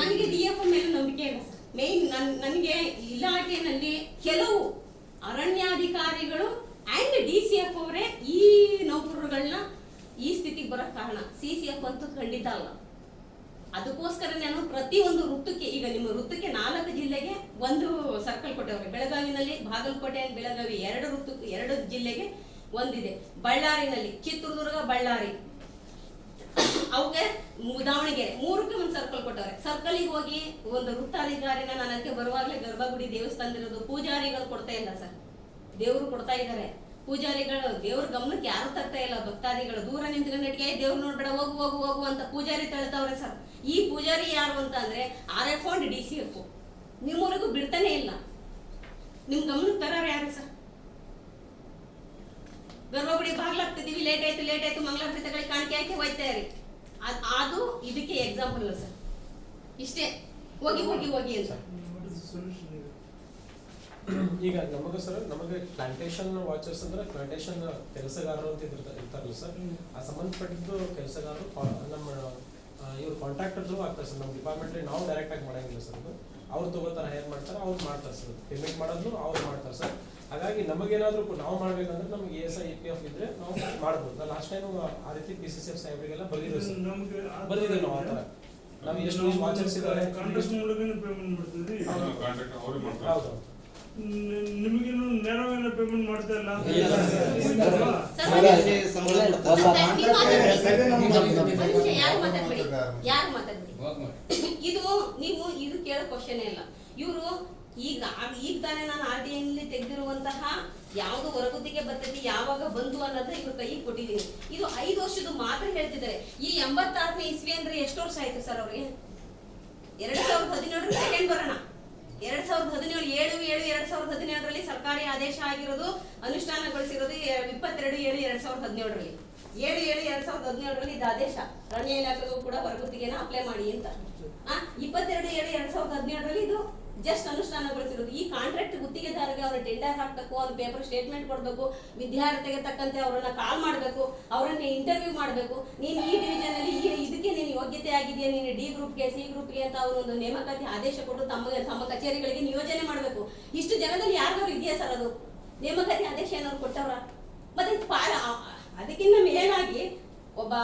ನನಗೆ ಡಿ ಎಫ್ ಮೇಲೆ ನಂಬಿಕೆ ಇಲ್ಲ ಸರ್. ಮೇನ್ ನನ್ ನನಗೆ ಇಲಾಖೆಯಲ್ಲಿ ಕೆಲವು ಅರಣ್ಯಾಧಿಕಾರಿಗಳು ಅಂಡ್ ಡಿ ಸಿ ಎಫ್ ಅವರೇ ಈ ನೌಕರರುಗಳನ್ನ ಈ ಸ್ಥಿತಿಗೆ ಬರೋಕ್ ಕಾರಣ. ಸಿ ಸಿ ಎಫ್ ಅಂತೂ ಖಂಡಿತ ಅಲ್ಲ. ಅದಕ್ಕೋಸ್ಕರ ನಾನು ಪ್ರತಿ ಒಂದು ವೃತ್ತಕ್ಕೆ, ಈಗ ನಿಮ್ಮ ವೃತ್ತಕ್ಕೆ ನಾಲ್ಕು ಜಿಲ್ಲೆಗೆ ಒಂದು ಸರ್ಕಲ್ ಕೊಟ್ಟವ್ರೆ ಬೆಳಗಾವಿನಲ್ಲಿ, ಬಾಗಲಕೋಟೆ, ಬೆಳಗಾವಿ ಎರಡು ವೃತ್ತಕ್ಕೆ ಎರಡು ಜಿಲ್ಲೆಗೆ ಒಂದಿದೆ. ಬಳ್ಳಾರಿನಲ್ಲಿ, ಚಿತ್ರದುರ್ಗ, ಬಳ್ಳಾರಿ. ಅವಕ್ಕೆ ದಾವಣಗೆರೆ ಮೂರಕ್ಕೆ ಒಂದು ಸರ್ಕಲ್ ಕೊಟ್ಟವ್ರೆ. ಸರ್ಕಲಿಗೆ ಹೋಗಿ ಒಂದು ವೃತ್ತಾಧಿಕಾರಿನ ನಾನು ಅದಕ್ಕೆ ಬರುವಾಗಲೇ ಗರ್ಭಗುಡಿ ದೇವಸ್ಥಾನದಿರೋದು ಪೂಜಾರಿಗಳು ಕೊಡ್ತಾ ಇಲ್ಲ ಸರ್. ದೇವರು ಕೊಡ್ತಾ ಇದ್ದಾರೆ ಪೂಜಾರಿಗಳು, ದೇವ್ರ ಗಮನಕ್ಕೆ ಯಾರು ತರ್ತಾ ಇಲ್ಲ. ಭಕ್ತಾದಿಗಳು ದೂರ ನಿಂತ್ಕೊಂಡು ಇಟ್ಕೆ ದೇವ್ರು ನೋಡ್ಬೇಡ, ಹೋಗು ಹೋಗು ಹೋಗು ಅಂತ ಪೂಜಾರಿ ತಳ್ತಾವ್ರೆ ಸರ್. ಈ ಪೂಜಾರಿ ಯಾರು ಅಂತ ಅಂದ್ರೆ R F and D C F. ನಿಮ್ಮವರೆಗೂ ಬಿಡ್ತಾನೆ ಇಲ್ಲ. ನಿಮ್ ಗಮನಕ್ಕೆ ತರಾರ ಯಾರು ಸರ್? ಗರ್ಭಗುಡಿ ಬಾಗ್ಲಾಗ್ತಿದೀವಿ ಲೇಟ್ ಆಯ್ತು ಲೇಟ್ ಆಯ್ತು, ಮಂಗಳಾರತಿ ಕಾಣಿಕೆ ಹಾಕಿ ಹೋಯ್ತಾ ಇರಿ. ಅದ್- ಅದು ಇದಕ್ಕೆ ಎಕ್ಸಾಂಪಲ್ ಸರ್. ಇಷ್ಟೇ. ಹೋಗಿ ಹೋಗಿ ಹೋಗಿ ಅಂತ. ಈಗ ನಮಗೆ ಸರ್ ನಮಗೆ ಪ್ಲಾಂಟೇಶನ್ ವಾಚರ್ಸ್ ಅಂದ್ರೆ ಪ್ಲಾಂಟೇಶನ್ ಕೆಲಸಗಾರರು ಅಂತ ಇರ್ತಾರಲ್ಲ ಸರ್. ಆ ಸಂಬಂಧಪಟ್ಟಿದ್ದು ಕೆಲಸಗಾರರು ಕಾ- ನಮ್ಮ ಇವ್ರು ಕಾಂಟ್ರಾಕ್ಟರ್ ಥ್ರೂ ಆಗ್ತಾರೆ ಸರ್. ನಮ್ಮ ಡಿಪಾರ್ಟ್ಮೆಂಟ್ ನಾವು ಡೈರೆಕ್ಟ್ ಆಗಿ ಮಾಡಂಗಿಲ್ಲ ಸರ್ ಅದು. ಅವ್ರು ತಗೋತಾರೆ ಹೈರ್ ಮಾಡ್ತಾರೆ ಅವ್ರು ಮಾಡ್ತಾರೆ ಸರ್. ಪೇಮೆಂಟ್ ಮಾಡೋದು ಅವ್ರು ಮಾಡ್ತಾರೆ ಸರ್. ಹಾಗಾಗಿ ನಮಗೇನಾದ್ರೂ ನಾವು ಮಾಡ್ಬೇಕಂದ್ರೆ ನಮ್ಗೆ ಎಸ್ ಐ ಪಿ ಎಫ್ ಇದ್ರೆ ನಾವು ಮಾಡ್ಬೋದು ನಾವು ಲಾಸ್ಟ್ ಟೈಮ್ ಆ ರೀತಿ ಪಿ ಸಿ ಸಿ ಎಫ್ ಸಾಹೇಬ್ರಿಗೆಲ್ಲ ನಮ್ಗೆ ಬರ್ದಿದ್ದೀವಿ ನಾವು ಆ ಥರ ನಾವು ಎಷ್ಟು ವಾಚರ್ಸ್ ಇದ್ದಾರೆ ಕಾಂಟ್ರಾಕ್ಟ್ ಮೂಲಕನೇ ಪೇಮೆಂಟ್ ಮಾಡ್ತೀವಿ ಕಾಂಟ್ರಾಕ್ಟ್ ಅವರೇ ಮಾಡ್ತಾರೆ ಹೌದು ನಿಮಗೇನು ನೆರವೇನ ಪೇಮೆಂಟ್ ಮಾಡ್ತಾ ಇಲ್ಲ ಇಲ್ಲ, ಸರ್, ಯಾರು ಮಾತಾಡ್ಬೇಡಿ ಯಾರು ಮಾತಾಡ್ಬೇಡಿ ಇದು ನೀವು ಇದು ಕೇಳೋ ಕ್ವಶನ್ ಇಲ್ಲ ಇವರು ಈಗ ಈಗ ತಾನೇ ನಾನು ಆರ್ ಡಿ ತೆಗೆದಿರುವಂತಹ ಯಾವುದು ಹೊರಗುತ್ತಿಗೆ ಬರ್ತೈತಿ, ಯಾವಾಗ ಬಂತು ಅನ್ನೋದನ್ನ ಇವ್ರ ಕೈಗೆ ಕೊಟ್ಟಿದ್ದೀನಿ. ಇದು ಐದು ವರ್ಷದ ಮಾತ್ರ ಹೇಳ್ತಿದ್ದಾರೆ. ಈ ಎಂಬತ್ತಾರನೇ ಇಸ್ವಿ ಅಂದ್ರೆ ಎಷ್ಟು ವರ್ಷ ಆಯ್ತು ಸರ್ ಅವ್ರಿಗೆ? ಎರಡ್ ಸಾವಿರದ ಹದಿನೇಳು ಸೆಕೆಂಡ್ ಬರೋಣ. ಎರಡ್ ಸಾವಿರದ ಹದಿನೇಳು, ಏಳು ಏಳು, ಎರಡ್ ಸಾವಿರದ ಹದಿನೇಳರಲ್ಲಿ ಸರ್ಕಾರಿ ಆದೇಶ ಆಗಿರೋದು, ಅನುಷ್ಠಾನಗೊಳಿಸಿರೋದು ಇಪ್ಪತ್ತೆರಡು, ಏಳು, ಎರಡ್ ಸಾವಿರದ ಹದಿನೇಳರಲ್ಲಿ. ಏಳು ಏಳು, ಎರಡ್ ಸಾವಿರದ ಹದಿನೇಳರಲ್ಲಿ ಇದು ಆದೇಶ. ಅರಣ್ಯ ಇಲಾಖೆಗೂ ಕೂಡ ಹೊರಗುತ್ತಿಗೆನ ಅಪ್ಲೈ ಮಾಡಿ ಅಂತ. ಇಪ್ಪತ್ತೆರಡು, ಏಳು, ಎರಡ್ ಸಾವಿರದ ಹದಿನೇಳರಲ್ಲಿ ಇದು ಜಸ್ಟ್ ಅನುಷ್ಠಾನಗೊಳಿಸಿರೋದು ಈ ಕಾಂಟ್ರಾಕ್ಟ್ ಗುತ್ತಿಗೆದಾರರಿಗೆ ಅವರ ಟೆಂಡರ್ ಹಾಕಬೇಕು, ಅವ್ರ ಪೇಪರ್ ಸ್ಟೇಟ್ಮೆಂಟ್ ಕೊಡಬೇಕು, ವಿದ್ಯಾರ್ಥಿಗೆ ತಕ್ಕಂತೆ ಅವರನ್ನ ಕಾಲ್ ಮಾಡಬೇಕು, ಅವರನ್ನ ಇಂಟರ್ವ್ಯೂ ಮಾಡಬೇಕು. ನೀನು ಈ ಡಿವಿಷನ್ ಅಲ್ಲಿ ಇದಕ್ಕೆ ನೀನು ಯೋಗ್ಯತೆ ಆಗಿದೆಯಾ? ನೀನು ಡಿ ಗ್ರೂಪ್ಗೆ ಸಿ ಗ್ರೂಪ್ಗೆ ಅಂತ ಅವರು ಒಂದು ನೇಮಕಾತಿ ಆದೇಶ ಕೊಟ್ಟು ತಮ್ಮ ತಮ್ಮ ಕಚೇರಿಗಳಿಗೆ ನಿಯೋಜನೆ ಮಾಡಬೇಕು. ಇಷ್ಟು ಜನದಲ್ಲಿ ಯಾರಿಗಾದ್ರು ಇದೆಯಾ ಸರ್ ಅದು? ನೇಮಕಾತಿ ಆದೇಶ ಏನಾದ್ರು ಕೊಟ್ಟವ್ರ? ಮತ್ತೆ ಆ- ಅದಕ್ಕಿಂತ ಮೇಲಾಗಿ ಒಬ್ಬ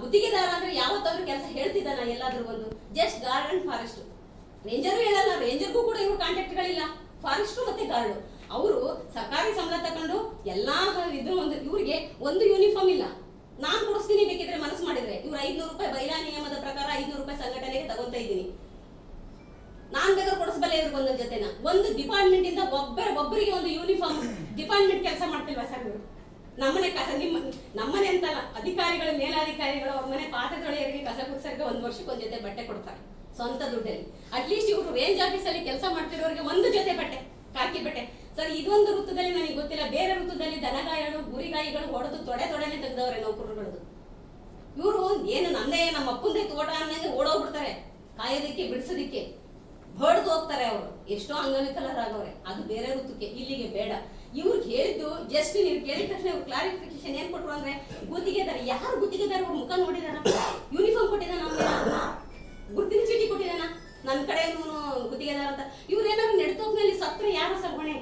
ಗುತ್ತಿಗೆದಾರ ಅಂದ್ರೆ ಯಾವತ್ತಾದ್ರೂ ಕೆಲಸ ಹೇಳ್ತಿದ್ದಾನ ಎಲ್ಲಾದ್ರೂ ಒಂದು? ಜಸ್ಟ್ ಗಾರ್ಡನ್ ಫಾರೆಸ್ಟ್ ರೇಂಜರು ಹೇಳಲ್ಲ ರೇಂಜರ್ಗೂ ಕೂಡ ಇವ್ರು ಕಾಂಟ್ಯಾಕ್ಟ್ಗಳಿಲ್ಲ ಫಾರೆಸ್ಟು ಮತ್ತೆ ಗಾರ್ಡು. ಅವರು ಸರ್ಕಾರಿ ಸಂಬಳ ತಕೊಂಡು ಎಲ್ಲ ಇದ್ರು ಒಂದು ಇವ್ರಿಗೆ ಒಂದು ಯೂನಿಫಾರ್ಮ್ ಇಲ್ಲ. ನಾನ್ ಕೊಡಿಸ್ತೀನಿ ಬೇಕಿದ್ರೆ ಮನಸ್ಸು ಮಾಡಿದ್ರೆ. ಇವ್ರು ಐದ್ನೂರು ರೂಪಾಯಿ ಬೈಲಾ ನಿಯಮದ ಪ್ರಕಾರ ಐದ್ನೂರು ರೂಪಾಯಿ ಸಂಘಟನೆಗೆ ತಗೊಂತ ಇದ್ದೀನಿ. ನಾನ್ ಬೇಕಾದ್ರೆ ಕೊಡಿಸ್ಬಲ್ಲ ಇವ್ರಿಗೆ ಒಂದೊಂದ್ ಜೊತೆನ. ಒಂದು ಡಿಪಾರ್ಟ್ಮೆಂಟ್ ಇಂದ ಒಬ್ಬರ, ಒಬ್ಬರಿಗೆ ಒಂದು ಯೂನಿಫಾರ್ಮ್ ಡಿಪಾರ್ಟ್ಮೆಂಟ್ ಕೆಲಸ ಮಾಡ್ತಿಲ್ವಾ ಸರ್ ಇವರು? ನಮ್ಮನೆ ಕಸ ನಿಮ್ಮ, ನಮ್ಮನೆ ಅಂತಲ್ಲ, ಅಧಿಕಾರಿಗಳು, ಮೇಲಾಧಿಕಾರಿಗಳು ಅವ್ರ ಮನೆ ಪಾತ್ರೆ ಕಸ ಗುಡ್ಸಕ್ಕೆ ಒಂದ್ ವರ್ಷಕ್ಕೆ ಒಂದ್ ಜೊತೆ ಬಟ್ಟೆ ಕೊಡ್ತಾರೆ. ಸ್ವಂತ ದುಡ್ಡಲ್ಲಿ. ಅಟ್ಲೀಸ್ಟ್ ಇವರು ರೇಂಜ್ ಆಫೀಸಲ್ಲಿ ಕೆಲಸ ಮಾಡ್ತಿರೋರಿಗೆ ಒಂದು ಜೊತೆ ಬಟ್ಟೆ ಕಾಕಿ ಬಟ್ಟೆ. ಸರ್, ಇದೊಂದು ಋತುದಲ್ಲಿ ನನಗೆ ಗೊತ್ತಿಲ್ಲ, ಬೇರೆ ಋತುದಲ್ಲಿ ದನಗಾಯಿಗಳು ಗುರಿಗಾಯಿಗಳು ಹೊಡೆದು ತೊಡೆ ತೊಡೆನೆ ತೆಗೆದವ್ರೆ ನೌಕರರುಗಳದು. ಇವರು ಏನು ನಂದೇ, ನಮ್ಮ ಅಪ್ಪಂದೇ ತೋಟ ಅನ್ನಂಗೆ ಓಡೋಗ್ಬಿಡ್ತಾರೆ, ಕಾಯೋದಿಕ್ಕೆ, ಬಿಡಿಸೋದಿಕ್ಕೆ. ಹೊಡೆದು ಹೋಗ್ತಾರೆ ಅವರು. ಎಷ್ಟೋ ಅಂಗವಿಕಲರಾಗವ್ರೆ ಅದು ಬೇರೆ ಋತುಕ್ಕೆ, ಇಲ್ಲಿಗೆ ಬೇಡ. ಇವ್ರಿಗೆ ಹೇಳಿದ್ದು ಜಸ್ಟ್ ನೀವು ಕೇಳಿದ ತಕ್ಷಣ ಇವ್ರು ಕ್ಲಾರಿಫಿಕೇಶನ್ ಏನ್ ಕೊಟ್ರು ಅಂದ್ರೆ, ಗುತ್ತಿಗೆದಾರ, ಯಾರು ಗುತ್ತಿಗೆದಾರ ಅವ್ರ ಮುಖ ನೋಡಿದಾರ ಯೂನಿಫಾರ್ಮ್ ಕೊಟ್ಟಿದ್ದಾನ ಗುರ್ತಿನ ಚೀಟಿ ಕೊಟ್ಟಿದ್ದಾನ? ನನ್ನ ಕಡೆ ಗುತ್ತಿಗೆದಾರ ಅಂತ. ಇವ್ರೇನಾದ್ರು ನೆಡ್ತೋಗ್ನಲ್ಲಿ ಸತ್ರ ಯಾರು ಸರ್ ಹೊಣೆ?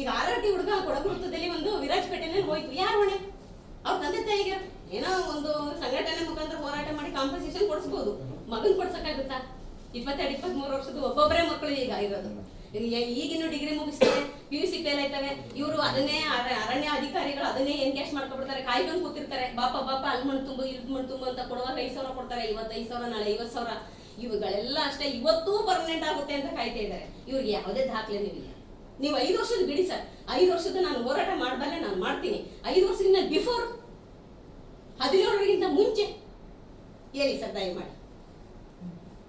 ಈಗ ಆರಟಿ ಹುಡುಗ ಕೊಡಗು ವೃತ್ತದಲ್ಲಿ ಒಂದು ವಿರಾಜಪೇಟೆನಲ್ಲಿ ಹೋಯ್ತು. ಯಾರು ಹೊಣೆ? ಅವ್ರ ತಂದೆ ತಾಯಿಗೆ? ಏನೋ ಒಂದು ಸಂಘಟನೆ ಮುಖಾಂತರ ಹೋರಾಟ ಮಾಡಿ ಕಾಂಪನ್ಸೇಷನ್ ಕೊಡಿಸ್ಬೋದು. ಮಗನ್ ಕೊಡ್ಸಕ್ಕಾಗುತ್ತಾ? ಇಪ್ಪತ್ತೆರಡು, ಇಪ್ಪತ್ಮೂರು ವರ್ಷದ ಒಬ್ಬೊಬ್ಬರೇ ಮಕ್ಕಳು ಈಗ ಇರೋದು. ಈಗಿನ ಡಿಗ್ರಿ ಮುಗಿಸ್ತಾರೆ ಪಿ ಯು ಸಿ ಫೇಲ್ ಆಯ್ತವೆ. ಇವರು ಅದನ್ನೇ ಅರ- ಅರಣ್ಯ ಅಧಿಕಾರಿಗಳು ಅದನ್ನೇ ಎನ್ಕ್ಯಾಶ್ ಮಾಡ್ಕೊಬಿಡ್ತಾರೆ. ಕಾಯ್ಕೊಂಡು ಕೂತಿರ್ತಾರೆ. ಬಾಪ ಬಾಪ, ಅಲ್ಲಿ ಮಣ್ಣು ತುಂಬು ಇಲ್ಲಿ ಮಣ್ಣು ತುಂಬು ಅಂತ ಕೊಡುವಾಗ ಐದು ಸಾವಿರ ಕೊಡ್ತಾರೆ. ಇವತ್ತೈದು ಸಾವಿರ, ನಾಳೆ ಐವತ್ತು ಸಾವಿರ. ಇವುಗಳೆಲ್ಲ ಅಷ್ಟೇ. ಇವತ್ತೂ ಪರ್ಮನೆಂಟ್ ಆಗುತ್ತೆ ಅಂತ ಕಾಯ್ತಾ ಇದ್ದಾರೆ. ಇವ್ರಿಗೆ ಯಾವುದೇ ದಾಖಲೆ ಇಲ್ಲ. ನೀವು ಐದು ವರ್ಷದ ಬಿಡಿ ಸರ್. ಐದು ವರ್ಷದ ನಾನು ಹೋರಾಟ ಮಾಡಬಲ್ಲೆ, ನಾನು ಮಾಡ್ತೀನಿ. ಐದು ವರ್ಷದಿಂದ ಬಿಫೋರ್ ಹದಿನೇಳರಿಗಿಂತ ಮುಂಚೆ. ಹೇಳಿ ಸರ್, ದಯಮಾಡಿ.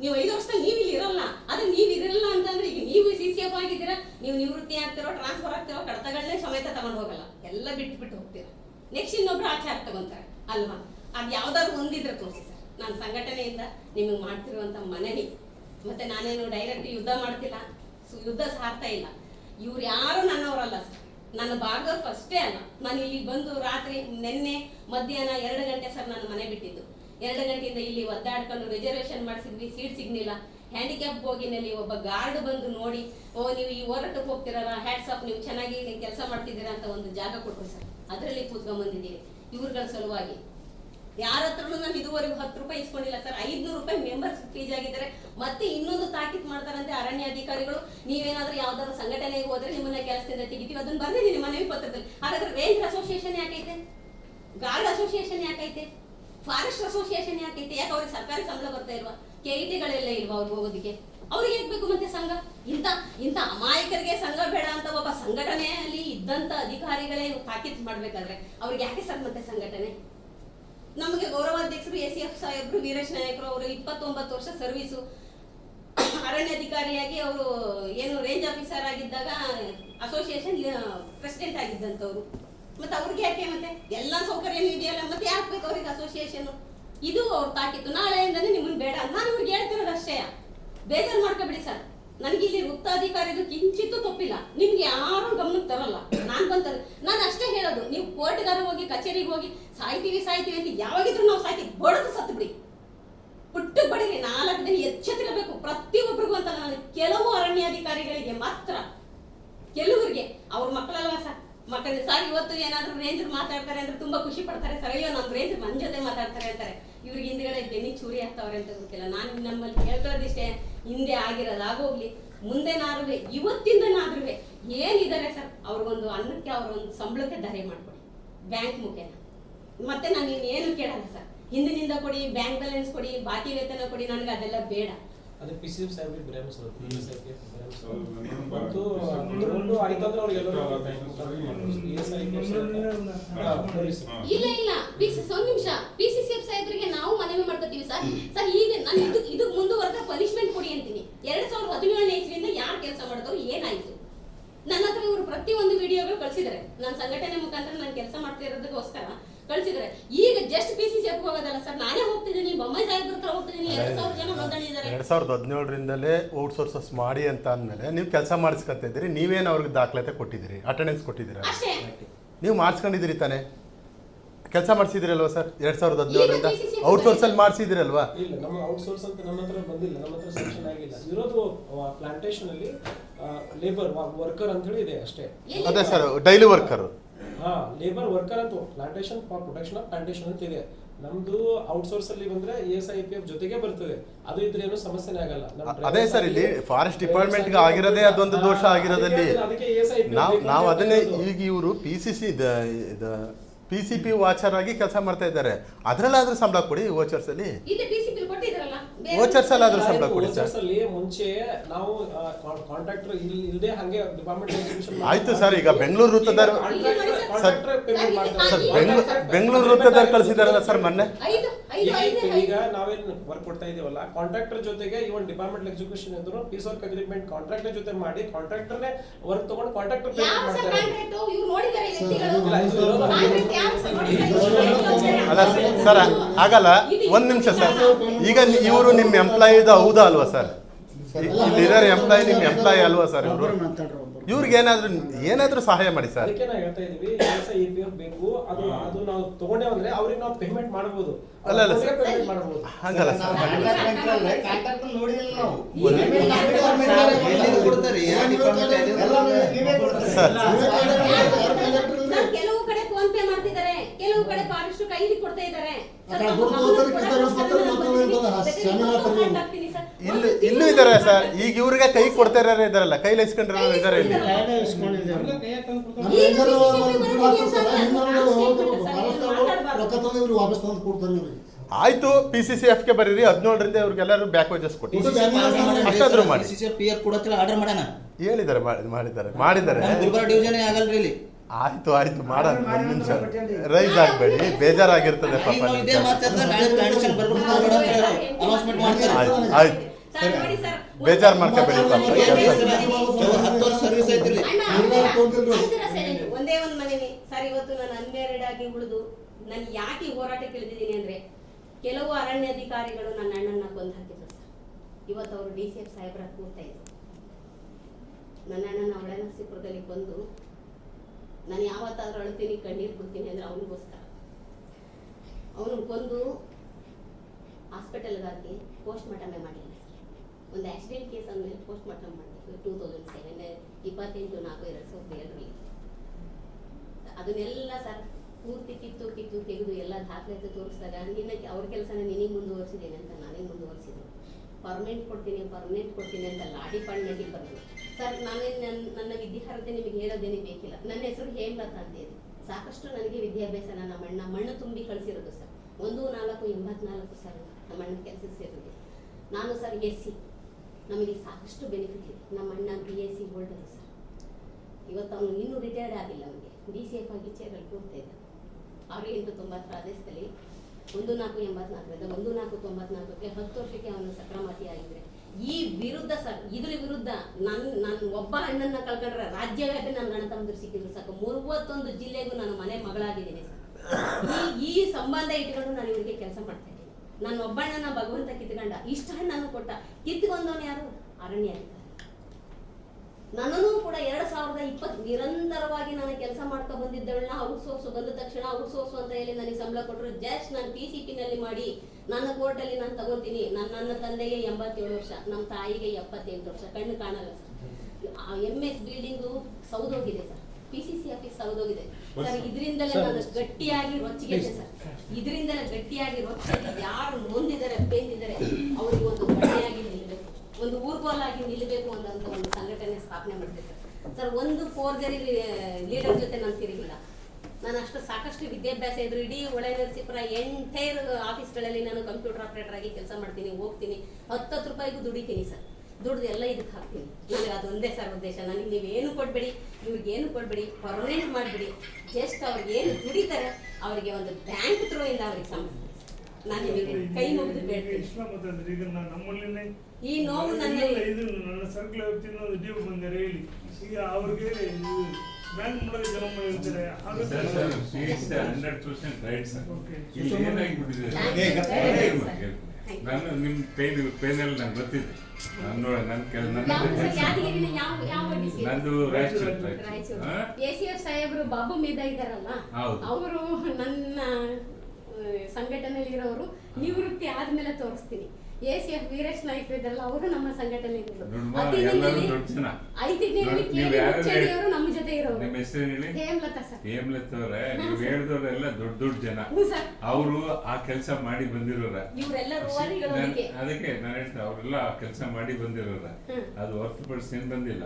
ನೀವು ಐದು ವರ್ಷದಲ್ಲಿ ನೀವು ಇಲ್ಲಿ ಇರಲ್ಲ. ಆದ್ರೆ ನೀವು ಇರಲ್ಲ ಅಂತಂದ್ರೆ ಈಗ ನೀವು ಸಿ ಸಿ ಎಫ್ ಆಗಿದ್ದೀರಾ, ನೀವು ನಿವೃತ್ತಿ ಆಗ್ತಿರೋ ಟ್ರಾನ್ಸ್ಫರ್ ಆಗ್ತಿರೋ, ಕಡತಗಳನ್ನೇ ಸಮೇತ ತಗೊಂಡು ಹೋಗಲ್ಲ. ಎಲ್ಲ ಬಿಟ್ಟು ಬಿಟ್ಟು ಹೋಗ್ತೀರಾ. ನೆಕ್ಸ್ಟ್ ಇನ್ನೊಬ್ರು ಆಚಾರ ತಗೊಂತಾರೆ. ಅಲ್ವಾ? ಅದು ಯಾವ್ದಾದ್ರು ಒಂದಿದ್ರೆ ತೋರಿಸಿ ಸರ್. ನಾನು ಸಂಘಟನೆಯಿಂದ ನಿಮಗೆ ಮಾಡ್ತಿರುವಂತ ಮನವಿ. ಮತ್ತೆ ನಾನೇನು ಡೈರೆಕ್ಟ್ ಯುದ್ಧ ಮಾಡ್ತಿಲ್ಲ. ಯುದ್ಧ ಸಾರ್ತಾ ಇಲ್ಲ. ಇವ್ರು ಯಾರು ನನ್ನವರಲ್ಲ ಸರ್. ನನ್ನ ಭಾಗದವ್ರು ಫಸ್ಟೇ ಅಲ್ಲ. ನಾನು ಇಲ್ಲಿ ಬಂದು ರಾತ್ರಿ, ನಿನ್ನೆ ಮಧ್ಯಾಹ್ನ ಎರಡು ಗಂಟೆ ಸರ್ ನಾನು ಮನೆ ಬಿಟ್ಟಿದ್ದು. ಎರಡು ಗಂಟೆಯಿಂದ ಇಲ್ಲಿ ಒದ್ದಾಡ್ಕೊಂಡು ರಿಸರ್ವೇಶನ್ ಮಾಡಿಸಿದ್ವಿ ಸೀಟ್ ಸಿಗ್ಲಿಲ್ಲ. ಹ್ಯಾಂಡಿಕ್ಯಾಪ್ ಬೋಗಿನಲ್ಲಿ ಒಬ್ಬ ಗಾರ್ಡ್ ಬಂದು ನೋಡಿ, ಓ, ನೀವು ಈ ಹೋರಾಟಕ್ಕೆ ಹೋಗ್ತಿರಲ್ಲ ಹ್ಯಾಟ್ಸ್ ಆಫ್ ನೀವು ಚೆನ್ನಾಗಿ ಕೆಲಸ ಮಾಡ್ತಿದ್ದೀರಾ ಅಂತ ಒಂದು ಜಾಗ ಕೊಟ್ಟರು ಸರ್. ಅದರಲ್ಲಿ ಕೂತ್ಕೊಂಡ್ ಬಂದಿದ್ದೀವಿ ಇವ್ರುಗಳ ಸಲುವಾಗಿ. ಯಾರ ಹತ್ರನು ನಾನು ಇದುವರೆಗೂ ಹತ್ತು ರೂಪಾಯಿ ಇಸ್ಕೊಂಡಿಲ್ಲ ಸರ್. ಐದ್ನೂರು ರೂಪಾಯಿ ಮೆಂಬರ್ಸ್ ಫೀಸ್ ಆಗಿದ್ದಾರೆ. ಮತ್ತೆ ಇನ್ನೊಂದು ತಾಕೀತ್ ಮಾಡ್ತಾರಂತೆ ಅರಣ್ಯ ಅಧಿಕಾರಿಗಳು ನೀವೇನಾದ್ರೂ ಯಾವ್ದಾದ್ರು ಸಂಘಟನೆಗೆ ಹೋದ್ರೆ ನಿಮ್ಮನ್ನ ಕೆಲಸದಿಂದ ತೆಗಿತೀವಿ. ಅದನ್ನ ಬಂದಿದ್ದೀನಿ ಮನವಿ ಪತ್ರದಲ್ಲಿ. ಹಾಗಾದ್ರೆ ರೇಂಜ್ ಅಸೋಸಿಯೇಷನ್ ಯಾಕೈತೆ? ಗಾರ್ಡ್ ಅಸೋಸಿಯೇಷನ್ ಯಾಕೈತೆ? ಫಾರೆಸ್ಟ್ ಅಸೋಸಿಯೇಷನ್ ಯಾಕೈತೆ ಯಾಕೆ ಅವ್ರಿಗೆ ಸರ್ಕಾರಿ ಸಂಬಳ ಬರ್ತಾ ಇಲ್ವಾ? ಕೆ ಇ ಟಿಗಳೆಲ್ಲ ಇಲ್ವಾ ಅವ್ರು ಹೋಗೋದಕ್ಕೆ? ಅವ್ರಿಗೆ ಬೇಕು ಮತ್ತೆ ಸಂಘ? ಇಂಥ ಇಂಥ ಅಮಾಯಕರಿಗೆ ಸಂಘ ಬೇಡ ಅಂತ ಒಬ್ಬ ಸಂಘಟನೆಯಲ್ಲಿ ಇದ್ದಂತ ಅಧಿಕಾರಿಗಳೇ ತಾಕೀತ್ ಮಾಡ್ಬೇಕಾದ್ರೆ ಅವ್ರಿಗೆ ಯಾಕೆ ಸರ್ ಮತ್ತೆ ಸಂಘಟನೆ? ನಮಗೆ ಗೌರವಾಧ್ಯಕ್ಷರು ಎಸ್ ಎಫ್ ಸಾಹೇಬ್ರು, ವೀರೇಶ್ ನಾಯಕರು ಅವರು ಇಪ್ಪತ್ತೊಂಬತ್ತು ವರ್ಷ ಸರ್ವಿಸು. ಅರಣ್ಯಾಧಿಕಾರಿಯಾಗಿ ಅವರು ಏನು ರೇಂಜ್ ಆಫೀಸರ್ ಆಗಿದ್ದಾಗ, ಅಸೋಸಿಯೇಷನ್ ಪ್ರೆಸಿಡೆಂಟ್ ಆಗಿದ್ದಂಥವ್ರು. ಮತ್ತೆ ಅವ್ರಿಗೆ ಯಾಕೆ ಮತ್ತೆ? ಎಲ್ಲ ಸೌಕರ್ಯನೂ ಇದೆಯಲ್ಲ, ಮತ್ತೆ ಯಾಕೆ ಬೇಕು ಅವ್ರಿಗೆ ಅಸೋಸಿಯೇಷನ್ ಇದು ಅವ್ರು ತಾಕಿತ್ತು. ನಾಳೆಯಿಂದನೇ ನಿಮ್ಮನ್ನ ಬೇಡ ನಾನು ಅವ್ರಿಗೆ ಹೇಳ್ತಿರೋದು ಅಷ್ಟೇ. ಬೇಜಾರು ಮಾಡ್ಕೊಬಿಡಿ ಸರ್. ನನಗೆ ಇಲ್ಲಿ ವೃತ್ತಾಧಿಕಾರಿದು ಕಿಂಚಿತ್ತು ತಪ್ಪಿಲ್ಲ. ನಿಮ್ಗೆ ಯಾರು ಗಮನಕ್ಕೆ ತರಲ್ಲ. ನಾನು ಬಂತ ನಾನು ಅಷ್ಟೇ ಹೇಳೋದು. ನೀವು ಕೋರ್ಟ್ಗಾರ ಹೋಗಿ, ಕಚೇರಿಗೆ ಹೋಗಿ, ಸಾಯ್ತೀವಿ ಸಾಯ್ತೀವಿ ಅಂತ ಯಾವಾಗಿದ್ರು ನಾವು ಸಾಯ್ತಿ ಬಡದು ಸತ್ತು ಬಿಡಿ. ಪುಟ್ಟು ಬಡೀರಿ. ನಾಲ್ಕು ದಿನ ಎಚ್ಚೆತ್ತಿರಬೇಕು. ಪ್ರತಿಯೊಬ್ಬರಿಗೂ ಅಂತ ನಾನು. ಕೆಲವು ಅರಣ್ಯಾಧಿಕಾರಿಗಳಿಗೆ ಮಾತ್ರ. ಕೆಲವರಿಗೆ. ಅವ್ರ ಮಕ್ಕಳಲ್ಲ ಸರ್? ಮಕ್ಕಳಿಗೆ, ಸರ್, ಇವತ್ತು ಏನಾದ್ರೂ ರೇಂಜರ್ ಮಾತಾಡ್ತಾರೆ ಅಂದ್ರೆ ತುಂಬಾ ಖುಷಿ ಪಡ್ತಾರೆ. ಸರ್, ಅಯ್ಯೋ ನಮ್ಮ ರೇಂಜರ್ ನನ್ನ ಜೊತೆ ಮಾತಾಡ್ತಾರೆ ಅಂತಾರೆ. ಇವ್ರಿಗೆ ಹಿಂದ್ಗಡೆ ಬೆನ್ನಿ ಚೂರಿ ಆಗ್ತಾವ್ರೆ ಅಂತ ಗೊತ್ತಿಲ್ಲ. ನಾನು ನಮ್ಮಲ್ಲಿ ಹೇಳ್ಕೊಳ್ಳೋದಿಷ್ಟೇ, ಹಿಂದೆ ಆಗಿರೋದು ಆಗೋಗ್ಲಿ. ಮುಂದೆನಾದ್ರೂ ಇವತ್ತಿಂದನಾದ್ರೂ ಏನಿದ್ದಾರೆ ಸರ್, ಅವ್ರಿಗೊಂದು ಅನ್ನಕ್ಕೆ ಅವ್ರೊಂದು ಸಂಬಳಕ್ಕೆ ದಾರಿ ಮಾಡ್ಕೊಡಿ, ಬ್ಯಾಂಕ್ ಮುಖೇನ. ಮತ್ತೆ ನಾನು ಇನ್ನೇನು ಕೇಳಲ್ಲ ಸರ್. ಹಿಂದಿನಿಂದ ಕೊಡಿ, ಬ್ಯಾಂಕ್ ಬ್ಯಾಲೆನ್ಸ್ ಕೊಡಿ, ಬಾಕಿ ವೇತನ ಕೊಡಿ, ನನಗೆ ಅದೆಲ್ಲ ಬೇಡ. ಅದೇ ಪಿ ಸಿ ಎಫ್ ಸಾಹೇಬ್ರಿಗೆ ಸರ್ ಪಿ ಎಸ್ ಐಗೆ ಮತ್ತು ಒಂದು ಆಯ್ತಂದ್ರೆ ಪಿ ಎಸ್ ಐ ಪೊಲೀಸ್ ಇಲ್ಲ ಇಲ್ಲ. ಪಿ ಸಿ ಒಂದು ನಿಮಿಷ. ಪಿಸಿಸಿಎಫ್ ಸಾಹೇಬ್ರಿಗೆ ನಾವು ಮನವಿ ಮಾಡ್ತೀವಿ ಸರ್. ಸರ್ ಈಗ ನಾನು ಇದು ಇದು ಮುಂದುವರೆದ ಪನಿಷ್ಮೆಂಟ್ ಕೊಡಿ ಅಂತೀನಿ. ಎರಡ್ ಸಾವಿರದ ಹದಿನೇಳನೇ ಇಸ್ವಿಯಿಂದ ಯಾರು ಕೆಲಸ ಮಾಡಿದವರು ಏನಾಯ್ತು? ನನ್ನ ಹತ್ರ ಇವರು ಪ್ರತಿಯೊಂದು ವಿಡಿಯೋಗಳು ಕಳಿಸಿದ್ದಾರೆ ನನ್ನ ಸಂಘಟನೆ ಮುಖಾಂತರ ನಾನು ಕೆಲಸ ಮಾಡ್ತಿರೋದಕ್ಕೋಸ್ಕರ ಕಳಿಸಿದ್ದಾರೆ ಈಗ just P C C F ಹೋಗೋದಲ್ಲ sir ನಾನೇ ಹೋಗ್ತಿದ್ದೀನಿ ಎರಡ್ ಇದ್ದಾರೆ ಸಾವಿರದ ಹದಿನೇಳರಿಂದಲೇ ಔಟ್ ಸೋರ್ಸಸ್ ಮಾಡಿ ಅಂತ ಅಂದಮೇಲೆ ನೀವು ಕೆಲಸ ಮಾಡಿಸ್ಕೊತಿದ್ದೀರಿ ನೀವೇನು ಅವ್ರಿಗೆ ದಾಖಲಾತಿ ಕೊಟ್ಟಿದ್ದೀರಿ ಅಟೆಂಡೆನ್ಸ್ ಕೊಟ್ಟಿದ್ದೀರಾ? ನೀವು ಮಾಡಿಸ್ಕೊಂಡಿದ್ದೀರಿ ತಾನೇ. ಕೆಲಸ ಮಾಡಿಸಿದಿರಲ್ವಾ ಸರ್ ಎರಡ್ ಸಾವಿರದ ಹದಿನೇಳರಿಂದ? ಔಟ್ ಸೋರ್ಸಲ್ಲಿ ಮಾಡಿಸಿದಿರಲ್ವಾ ಇಲ್ಲ ನಮ್ಮ ಔಟ್ಸೋರ್ಸ್ ಅಂತ ನಮ್ಮ ಹತ್ರ ಬಂದಿಲ್ಲ ನಮ್ಮ ಹತ್ರ ಸೆಕ್ಷನ್ ಆಗಿಲ್ಲ. ಇರೋದು ಪ್ಲಾಂಟೇಶನ್ ಅಲ್ಲಿ ಲೇಬರ್ ವರ್ಕರ್ ಅಂತ ಹೇಳಿ ಇದೆ ಅಷ್ಟೇ. ಅದೇ ಸರ್ ಡೈಲಿ ವರ್ಕರ್ ಹಾ ಲೇಬರ್ ವರ್ಕರ್ ಅಂತ plantation for protection of plantation ಅಂತ ಇದೆ. ನಮ್ದು ಔಟ್ಸೋರ್ಸ್ ಅಲ್ಲಿ ಬಂದ್ರೆ ಎಸ್ ಐ ಪಿ ಎಫ್ ಜೊತೆಗೆ ಬರ್ತದೆ. ಅದು ಇದ್ರೆ ಏನು ಸಮಸ್ಯೆನೇ ಆಗಲ್ಲ. ನಮ್ಮ ಅದೇ ಸರ್ ಇಲ್ಲಿ ಫಾರೆಸ್ಟ್ ಡಿಪಾರ್ಟ್ಮೆಂಟ್ ಆಗಿರೋದೇ ಅದೊಂದು ದೋಷ ಆಗಿರೋದಲ್ಲಿ ಅದಕ್ಕೆ- ನಾವು ನಾವು ಅದನ್ನೇ ಈಗ ಇವರು P C C P C P watcher ಆಗಿ ಕೆಲಸ ಮಾಡ್ತಾ ಇದ್ದಾರೆ. ಅದರಲ್ಲಾದ್ರೂ ಸಂಬಳ ಕೊಡಿ ವಾಚರ್ಸ್ ಅಲ್ಲಿ. ಇಲ್ಲಿ ಕೊಟ್ಟಿದ್ರಲ್ಲ ಅಲ್ಲ ಸಂಬಳ ಕೊಡಿ ಸರ್. ಅಲ್ಲಿ ಮುಂಚೆ ನಾವು ಕಾಂಟ್ರಾಕ್ಟರ್ ಇಲ್ಲದೆ ಹಂಗೆ ಡಿಪಾರ್ಟ್ಮೆಂಟ್ ಆಯ್ತು ಸರ್, ಈಗ ಬೆಂಗಳೂರು ವೃತ್ತದವರು- ಸರ್, ಸರ್ ಬೆಂಗಳೂರು ಬೆಂಗಳೂರು ವೃತ್ತದಲ್ಲಿ ಕಳಿಸಿದಾರಲ್ಲ ಸರ್ ಮೊನ್ನೆ? ಐದು ಐದು ಐದು ಈಗ ನಾವೇನ್ ವರ್ಕ್ ಕೊಡ್ತಾ ಇದೀವಲ್ಲ ಕಾಂಟ್ರಾಕ್ಟರ್ ಜೊತೆಗೆ ಇವನ್ ಡಿಪಾರ್ಟ್ಮೆಂಟ್ ಎಕ್ಸಿಕ್ಯೂಷನ್ ಇದ್ರು ಪೀಸ್ ವರ್ಕ್ ಅಗ್ರಿಮೆಂಟ್ ಕಾಂಟ್ರಾಕ್ಟರ್ ಜೊತೆ ಮಾಡಿ ಕಾಂಟ್ರಾಕ್ಟರ್ನೇ ವರ್ಕ್ ತಗೊಂಡು ಕಾಂಟ್ರಾಕ್ಟರ್ ಪೇಮೆಂಟ್ ಮಾಡ್ತಾರೆ? ಅಲ್ಲ ಸರ್ ಆಗಲ್ಲ. ಒಂದ್ ನಿಮಿಷ ಸರ್. ಈಗ ಇವರು ನಿಮ್ಮ ಎಂಪ್ಲಾಯಿದ ಹೌದಾ ಅಲ್ವಾ ಸರ್? ಇಲ್ಲಿರೋ ಎಂಪ್ಲಾಯಿ ನಿಮ್ಮ ಎಂಪ್ಲಾಯಿ ಅಲ್ವಾ ಸರ್ ಇವರು? ಇವ್ರಿಗೆ ಏನಾದ್ರು ಏನಾದ್ರೂ ಸಹಾಯ ಮಾಡಿ ಸರ್. ಅದಕ್ಕೆ ನಾವು ಹೇಳ್ತಾ ಇದೀವಿ ಎಸ್ ಐ ಪಿ ಎಫ್ ಬೇಕು ಅದು ಅದು ನಾವು ತಗೊಂಡೇವ್ ಅಂದ್ರೆ ಅವ್ರಿಗೆ ನಾವು ಪೇಮೆಂಟ್ ಮಾಡಬಹುದು ಅಲ್ಲ, ಅಲ್ಲ ಸರ್. ಪೇಮೆಂಟ್ ಮಾಡಬಹುದು ಹಂಗಲ್ಲ ಸರ್, ಕೆಲವು ಕಡೆ ಫೋನ್ ಪೇ ಮಾಡ್ತಿದ್ದಾರೆ ಕೆಲವು ಕಡೆ ಕೈಲಿ ಕೊಡ್ತಾ ಇದ್ದಾರೆ. ಇಲ್ಲಿ ಇಲ್ಲೂ ಇದ್ದಾರೆ ಸರ್. ಈಗ ಇವ್ರಿಗೆ ಕೈ ಕೊಡ್ತಾ ಇದಾರಲ್ಲ ಕೈಲಿ ಇಸ್ಕೊಂಡ್ರೆ ಇದ್ದಾರೆ ಇಲ್ಲಿ. ವಾಪಸ್ ತಂದು ಆಯ್ತು ಪಿ ಸಿ ಸಿ ಎಫ್ಗೆ ಬರೀರಿ. ಹದಿನೇಳರಿಂದ ಇವ್ರಿಗೆಲ್ಲರೂ ಬ್ಯಾಕ್ ವೇಜಸ್ ಕೊಟ್ಟು ಮಾಡಿ. ಆರ್ಡರ್ ಮಾಡೋಣ. ಹೇಳಿದ್ದಾರೆ ಮಾಡಿದ್ದಾರೆ ಮಾಡಿದ್ದಾರೆ. ಡಿವಿಷನ್ ಆಗಲ್ರಿ ಇಲ್ಲಿ. ಆಯ್ತು ಆಯ್ತು ಮಾಡೋಣ ಒಂದ್ ನಿಮಿಷ. ರೈಸ್ ಆಗ್ಬೇಡಿ ಬೇಜಾರಾಗಿರ್ತದೆ ಪಾಪ ಆಯ್ತು ಆಯ್ತು. ಸರ್, ನೋಡಿ ಸರ್, ಬೇಜಾರ್ ಮಾಡ್ಕೊಬೇಡಿ ಪಾಪ. ಒಂದೇ ಒಂದು ಮನೇಲಿ ಸರ್. ಇವತ್ತು ನಾನು ಅನ್ಮ್ಯಾರಿಡ್ ಆಗಿ ಉಳಿದು ನಾನು ಯಾಕೆ ಹೋರಾಟಕ್ಕೆ ಇಳಿದಿದ್ದೀನಿ ಅಂದ್ರೆ ಕೆಲವು ಅರಣ್ಯಾಧಿಕಾರಿಗಳು ನನ್ನ ಅಣ್ಣನ ಕೊಂದು ಹಾಕಿದ್ರು ಸರ್. ಇವತ್ತು ಅವರು ಡಿ ಸಿ ಎಫ್ ಸಾಹೇಬ್ರ ಕೂರ್ತಾ ಇದ್ರು. ನನ್ನ ಅಣ್ಣನ ಒಳನರಸೀಪುರದಲ್ಲಿ ಕೊಂದು ನಾನು ಯಾವತ್ತಾದ್ರೂ ಅಳ್ತೀನಿ, ಕಣ್ಣೀರು ಬಿಡ್ತೀನಿ ಅಂದ್ರೆ ಅವನಿಗೋಸ್ಕರ. ಅವನು ಕೊಂದು ಹಾಸ್ಪಿಟಲ್ಗೆ ಹಾಕಿ ಪೋಸ್ಟ್ ಮಾರ್ಟಮೇ ಮಾಡಲಿಲ್ಲ ಒಂದು ಆಕ್ಸಿಡೆಂಟ್ ಕೇಸ್ ಅಂದಮೇಲೆ ಪೋಸ್ಟ್ ಮಾರ್ಟಮ್ ಮಾಡಿದ್ವಿ ಟೂ ತೌಸಂಡ್ ಸೆವೆನ್ ಇಪ್ಪತ್ತೆಂಟು, ನಾಲ್ಕು ಎರಡು ಸಾವಿರದ ಏಳರಲ್ಲಿ ಅದನ್ನೆಲ್ಲ ಸರ್ ಪೂರ್ತಿ ಕಿತ್ತು ಕಿತ್ತು, ತೆಗೆದು ಎಲ್ಲ ದಾಖಲಾತಿ ತೋರಿಸಿದಾಗ, ನಿನ್ನ ಅವ್ರ ಕೆಲಸನ ನಿನಗೆ ಮುಂದುವರಿಸಿದ್ದೇನೆ ಅಂತ ನಾನೇ ಮುಂದುವರಿಸಿದ್ರು ಪರ್ಮನೆಂಟ್ ಕೊಡ್ತೀನಿ ಪರ್ಮನೆಂಟ್ ಕೊಡ್ತೀನಿ ಅಂತ ಲಾಡಿ ಪಾಳ್ಮೆಂಟಿಗೆ ಬಂದರು. ಸರ್, ನಾನೇ ನನ್ನ ನನ್ನ ವಿದ್ಯಾರ್ಹತೆ ನಿಮಗೆ ಹೇಳೋದೇನೇ ಬೇಕಿಲ್ಲ. ನನ್ನ ಹೆಸರು ಹೇಮಲತಾ ಅಂತ ಇದೆ ಸಾಕಷ್ಟು ನನಗೆ ವಿದ್ಯಾಭ್ಯಾಸ ನಮ್ಮ ಅಣ್ಣ ಮಣ್ಣು ತುಂಬಿ ಕಳಿಸಿರೋದು ಸರ್. ಒಂದು, ನಾಲ್ಕು, ಎಂಬತ್ನಾಲ್ಕು ಸರ್ ನಮ್ಮ ಅಣ್ಣ ಕೆಲಸ ಸೇರಿದೆ ನಾನು ಸರ್ ಎಸ್ ಸಿ ನಮಗೆ ಸಾಕಷ್ಟು ಬೆನಿಫಿಟ್ ಇದೆ. ನಮ್ಮ ಅಣ್ಣ B S C holder sir. ಇವತ್ತು ಅವನು ಇನ್ನೂ ರಿಟೈರ್ಡ್ ಆಗಿಲ್ಲ ಅವನಿಗೆ. ಬಿ ಸಿ ಎಫ್ ಆಗಿ ಚೇರಲ್ಲಿ ಕೂರ್ತಾ ಇದ್ದ. ಆರು ತುಂಬ ತೊಂಬತ್ತರ ಆದೇಶದಲ್ಲಿ ಒಂದು ನಾಲ್ಕು ಎಂಬತ್ನಾಲ್ಕರಿಂದ ಒಂದು ನಾಲ್ಕು ತೊಂಬತ್ನಾಲ್ಕಕ್ಕೆ ಹತ್ತು ವರ್ಷಕ್ಕೆ ಅವನು ಸಕ್ರಮತಿ ಆಗಿದ್ರೆ. ಈ ವಿರುದ್ಧ ಸ, ಇದ್ರ ವಿರುದ್ಧ ನನ್ನ ನನ್ನ ಒಬ್ಬ ಅಣ್ಣನ್ನ ಕಳ್ಕೊಂಡ್ರೆ ರಾಜ್ಯವ್ಯಾಪಿ ನನ್ನ ಅಣ್ಣ ತಮ್ಮದ್ರು ಸಿಕ್ಕಿದ್ರು ಸಾಕು. ಮೂವತ್ತೊಂದು ಜಿಲ್ಲೆಗೂ ನಾನು ಮನೆ ಮಗಳಾಗಿದ್ದೀನಿ. ಈ ಸಂಬಂಧ ಇಟ್ಕೊಂಡು ನಾನು ಇವರಿಗೆ ಕೆಲಸ ಮಾಡ್ತಾ ನನ್ನ ಒಬ್ಬಣ್ಣನ ಭಗವಂತ ಕಿತ್ಕೊಂಡ. ಇಷ್ಟು ಹಣ್ಣನ್ನು ಕೊಟ್ಟ. ಕಿತ್ಕೊಂಡವನು ಯಾರು? ಅರಣ್ಯ ನನ್ನೂ ಕೂಡ ಎರಡ್ ಸಾವಿರದ ಇಪ್ಪತ್ತು ನಿರಂತರವಾಗಿ ನಾನು ಕೆಲಸ ಮಾಡ್ಕೊ ಬಂದಿದ್ದವಳನ್ನ ಸೋಸು ಬಂದ ತಕ್ಷಣ ಅವ್ರ ಸೋಸು ಅಂತ ಹೇಳಿ ನನಗೆ ಸಂಬಳ ಕೊಟ್ಟರು ಜಸ್ಟ್ ನಾನು ಪಿ ಸಿ ಪಿನಲ್ಲಿ ಮಾಡಿ ನನ್ನ ಕೋರ್ಟಲ್ಲಿ ನಾನು ತಗೋತೀನಿ ನನ್ನ ನನ್ನ ತಂದೆಗೆ ಎಂಬತ್ತೇಳು ವರ್ಷ ನಮ್ಮ ತಾಯಿಗೆ ಎಪ್ಪತ್ತೆಂಟು ವರ್ಷ. ಕಣ್ಣು ಕಾಣಲ್ಲ sir. M S building ಸೌದೋಗಿದೆ sir. P C C office ಸೌದೋಗಿದೆ. Sir ಇದರಿಂದಲೇ ನಾನು ಗಟ್ಟಿಯಾಗಿ ರೊಚ್ಚಿಗೆ ಸರ್. ಇದರಿಂದಲೇ ಗಟ್ಟಿಯಾಗಿ ರೊಚ್ಚಿಗೆ ಯಾರು ನೊಂದಿದ್ದಾರೆ ಬೇಂದಿದ್ದಾರೆ ಅವ್ರಿಗೆ ಒಂದು ಮನೆಯಾಗಿ ನಿಲ್ಲಬೇಕು ಒಂದು ಊರ್ಗೋಲಾಗಿ ನಿಲ್ಲಬೇಕು ಅನ್ನೋಂಥ ಒಂದು ಸಂಘಟನೆ ಸ್ಥಾಪನೆ ಮಾಡ್ತೀವಿ ಸರ್. ಸರ್, ಒಂದು ಫೋರ್ಜರಿ ಲೀಡರ್ ಜೊತೆ ನಾನು ತಿರುಗಿಲ್ಲ ನಾನು ಅಷ್ಟು ಸಾಕಷ್ಟು ವಿದ್ಯಾಭ್ಯಾಸ ಇದ್ರು ಇಡೀ ಒಳ ನರಸೀಪುರ ಎಂಟೈರ್ ಆಫೀಸ್ಗಳಲ್ಲಿ ನಾನು ಕಂಪ್ಯೂಟರ್ ಆಪರೇಟರ್ ಆಗಿ ಕೆಲಸ ಮಾಡ್ತೀನಿ, ಹೋಗ್ತೀನಿ. ಹತ್ತತ್ತು ರೂಪಾಯಿಗೂ ದುಡಿತೀನಿ ಸರ್. ದುಡ್ದು ಎಲ್ಲ ಇದಕ್ಕೆ ಹಾಕ್ತೀನಿ. ನನಗೆ ಅದೊಂದೇ ಸರ್ ಉದ್ದೇಶ. ನನಗೆ ನೀವೇನು ಕೊಡಬೇಡಿ ಇವ್ರಿಗೇನು ಕೊಡಬೇಡಿ ಪರ್ಮನೆಂಟ್ ಮಾಡಬೇಡಿ. ಜಸ್ಟ್ ಅವ್ರಿಗೆ ಏನು ದುಡಿತಾರೆ, ಅವರಿಗೆ ಒಂದು ಬ್ಯಾಂಕ್ ಥ್ರೂ ಇಂದ ಅವ್ರಿಗೆ ಸಂಬಳ ನಾನು ನಿಮಗೆ ಕೈ ಮುಗಿದು ಬೇಡ್ತೀನಿ ಇಸ್ಲಾಂ ಅಂತಂದ್ರೆ ಈಗ ನಾ- ನಮ್ಮಲ್ಲಿನೇ ಈ ನೋವು ನನ್ನ ಇದು ನನ್ನ ಸರ್ಕಲ್ ವ್ಯಕ್ತಿಯಿಂದ ಒಂದು ಡ್ಯೂ ಬಂದರೆ ಹೇಳಿ ಈಗ ಅವ್ರಿಗೆ ಬ್ಯಾಂಕ್ ಮಾಡೋದು ಜನ ಮಾಡಿರ್ತಾರೆ sir sir she is 100% right sir. Okay. ಇಲ್ಲಿ ಏನಾಗ್ಬಿಟ್ಟಿದೆ Thank you. ಹೇಳ್ತೀನಿ, Thank you. ಹೇಳ್ತೀನಿ. ನಾನು ನಿಮ್ ಪೇನ್ ಪೇನಲ್ಲಿ ನಂಗೆ ಗೊತ್ತಿದೆ ನಾನು ನೋಡ ನನ್ನ ಕೆಲ ನನ್ನ ನಂದು ರಾಯಚೂರು ರಾಯಚೂರು ಹಾ? ಎ ಸಿ ಎಫ್ ಸಾಹೇಬರು ಬಾಬು ಮೇದ ಇದ್ದಾರಲ್ಲ ಹೌದು. ಅವರು ನನ್ನ ಸಂಘಟನೆಯಲ್ಲಿರೋರು ನಿವೃತ್ತಿ ಆದ್ಮೇಲೆ ತೋರಿಸ್ತೀನಿ. A C F Veeresh Naik ಇದ್ರಲ್ಲ ಅವರು ನಮ್ಮ ಸಂಘಟನೆ ಅವರು ನಮ್ಮ ಜೊತೆ ಇರೋರು. ಹೇಮಲತಾ ಸರ್. ಹೇಮಲತಾ ಅವರೇ ನೀವು ಹೇಳಿದವರೆಲ್ಲ ದೊಡ್ಡ ದೊಡ್ಡ ಜನ. ಅವರು ಆ ಕೆಲಸ ಮಾಡಿ ಬಂದಿರೋರ. ಅದಕ್ಕೆ ನಾನು ಹೇಳ್ತೇನೆ ಅವರೆಲ್ಲ ಆ ಕೆಲಸ ಮಾಡಿ ಬಂದಿರೋರ. ಅದು ಹೊರತುಪಡಿಸಿ ಏನ್ ಬಂದಿಲ್ಲ.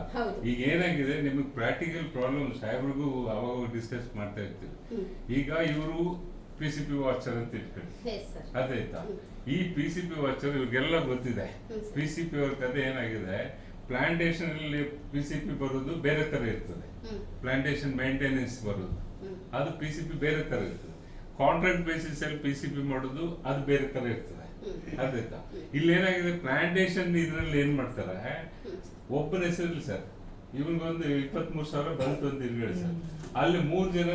ಈಗ ಏನಾಗಿದೆ ನಿಮಗೆ ಪ್ರಾಕ್ಟಿಕಲ್ ಪ್ರಾಬ್ಲಮ್ ಸಾಹೇಬ್ರಿಗೂ ಅವಾಗ ಡಿಸ್ಕಸ್ ಮಾಡ್ತಾ ಇರ್ತೀವಿ. ಈಗ ಇವರು ಪಿ ಸಿ ಪಿ ವಾಚರ್ ಅಂತ ಇಟ್ಕೊಳ್ಳಿ. ಹ್ಮ್. ಈ ಪಿ ಸಿ ಪಿ ವಾಚರ್ ಇವ್ರಿಗೆಲ್ಲ ಗೊತ್ತಿದೆ. ಪಿ ಸಿ ಪಿ ಅವ್ರ ಕತೆ ಏನಾಗಿದೆ? ಪ್ಲಾಂಟೇಶನ್ ಅಲ್ಲಿ ಪಿ ಸಿ ಪಿ ಬರೋದು ಬೇರೆ ತರ ಇರ್ತದೆ. ಪ್ಲಾಂಟೇಶನ್ ಮೇಂಟೆನೆನ್ಸ್ ಬರೋದು. ಅದು ಪಿ ಸಿ ಪಿ ಬೇರೆ ತರ ಇರ್ತದೆ. ಕಾಂಟ್ರಾಕ್ಟ್ ಬೇಸಿಸ್ ಅಲ್ಲಿ ಪಿ ಸಿ ಪಿ ಮಾಡೋದು ಅದು ಬೇರೆ ತರ ಇರ್ತದೆ. ಅದಾಯ್ತಾ? ಇಲ್ಲಿ ಏನಾಗಿದೆ? ಪ್ಲಾಂಟೇಶನ್ ಇದ್ರಲ್ಲಿ ಏನ್ ಮಾಡ್ತಾರೆ. ಒಬ್ಬನ ಹೆಸರಲ್ಲಿ ಸರ್ ಇವನ್ಗೊಂದು ಇಪ್ಪತ್ಮೂರು ಸಾವಿರ ಬಂತು ಅಂತ ಇರ್ಬೇಡಿ ಸರ್ ಅಲ್ಲಿ ಮೂರು ಜನ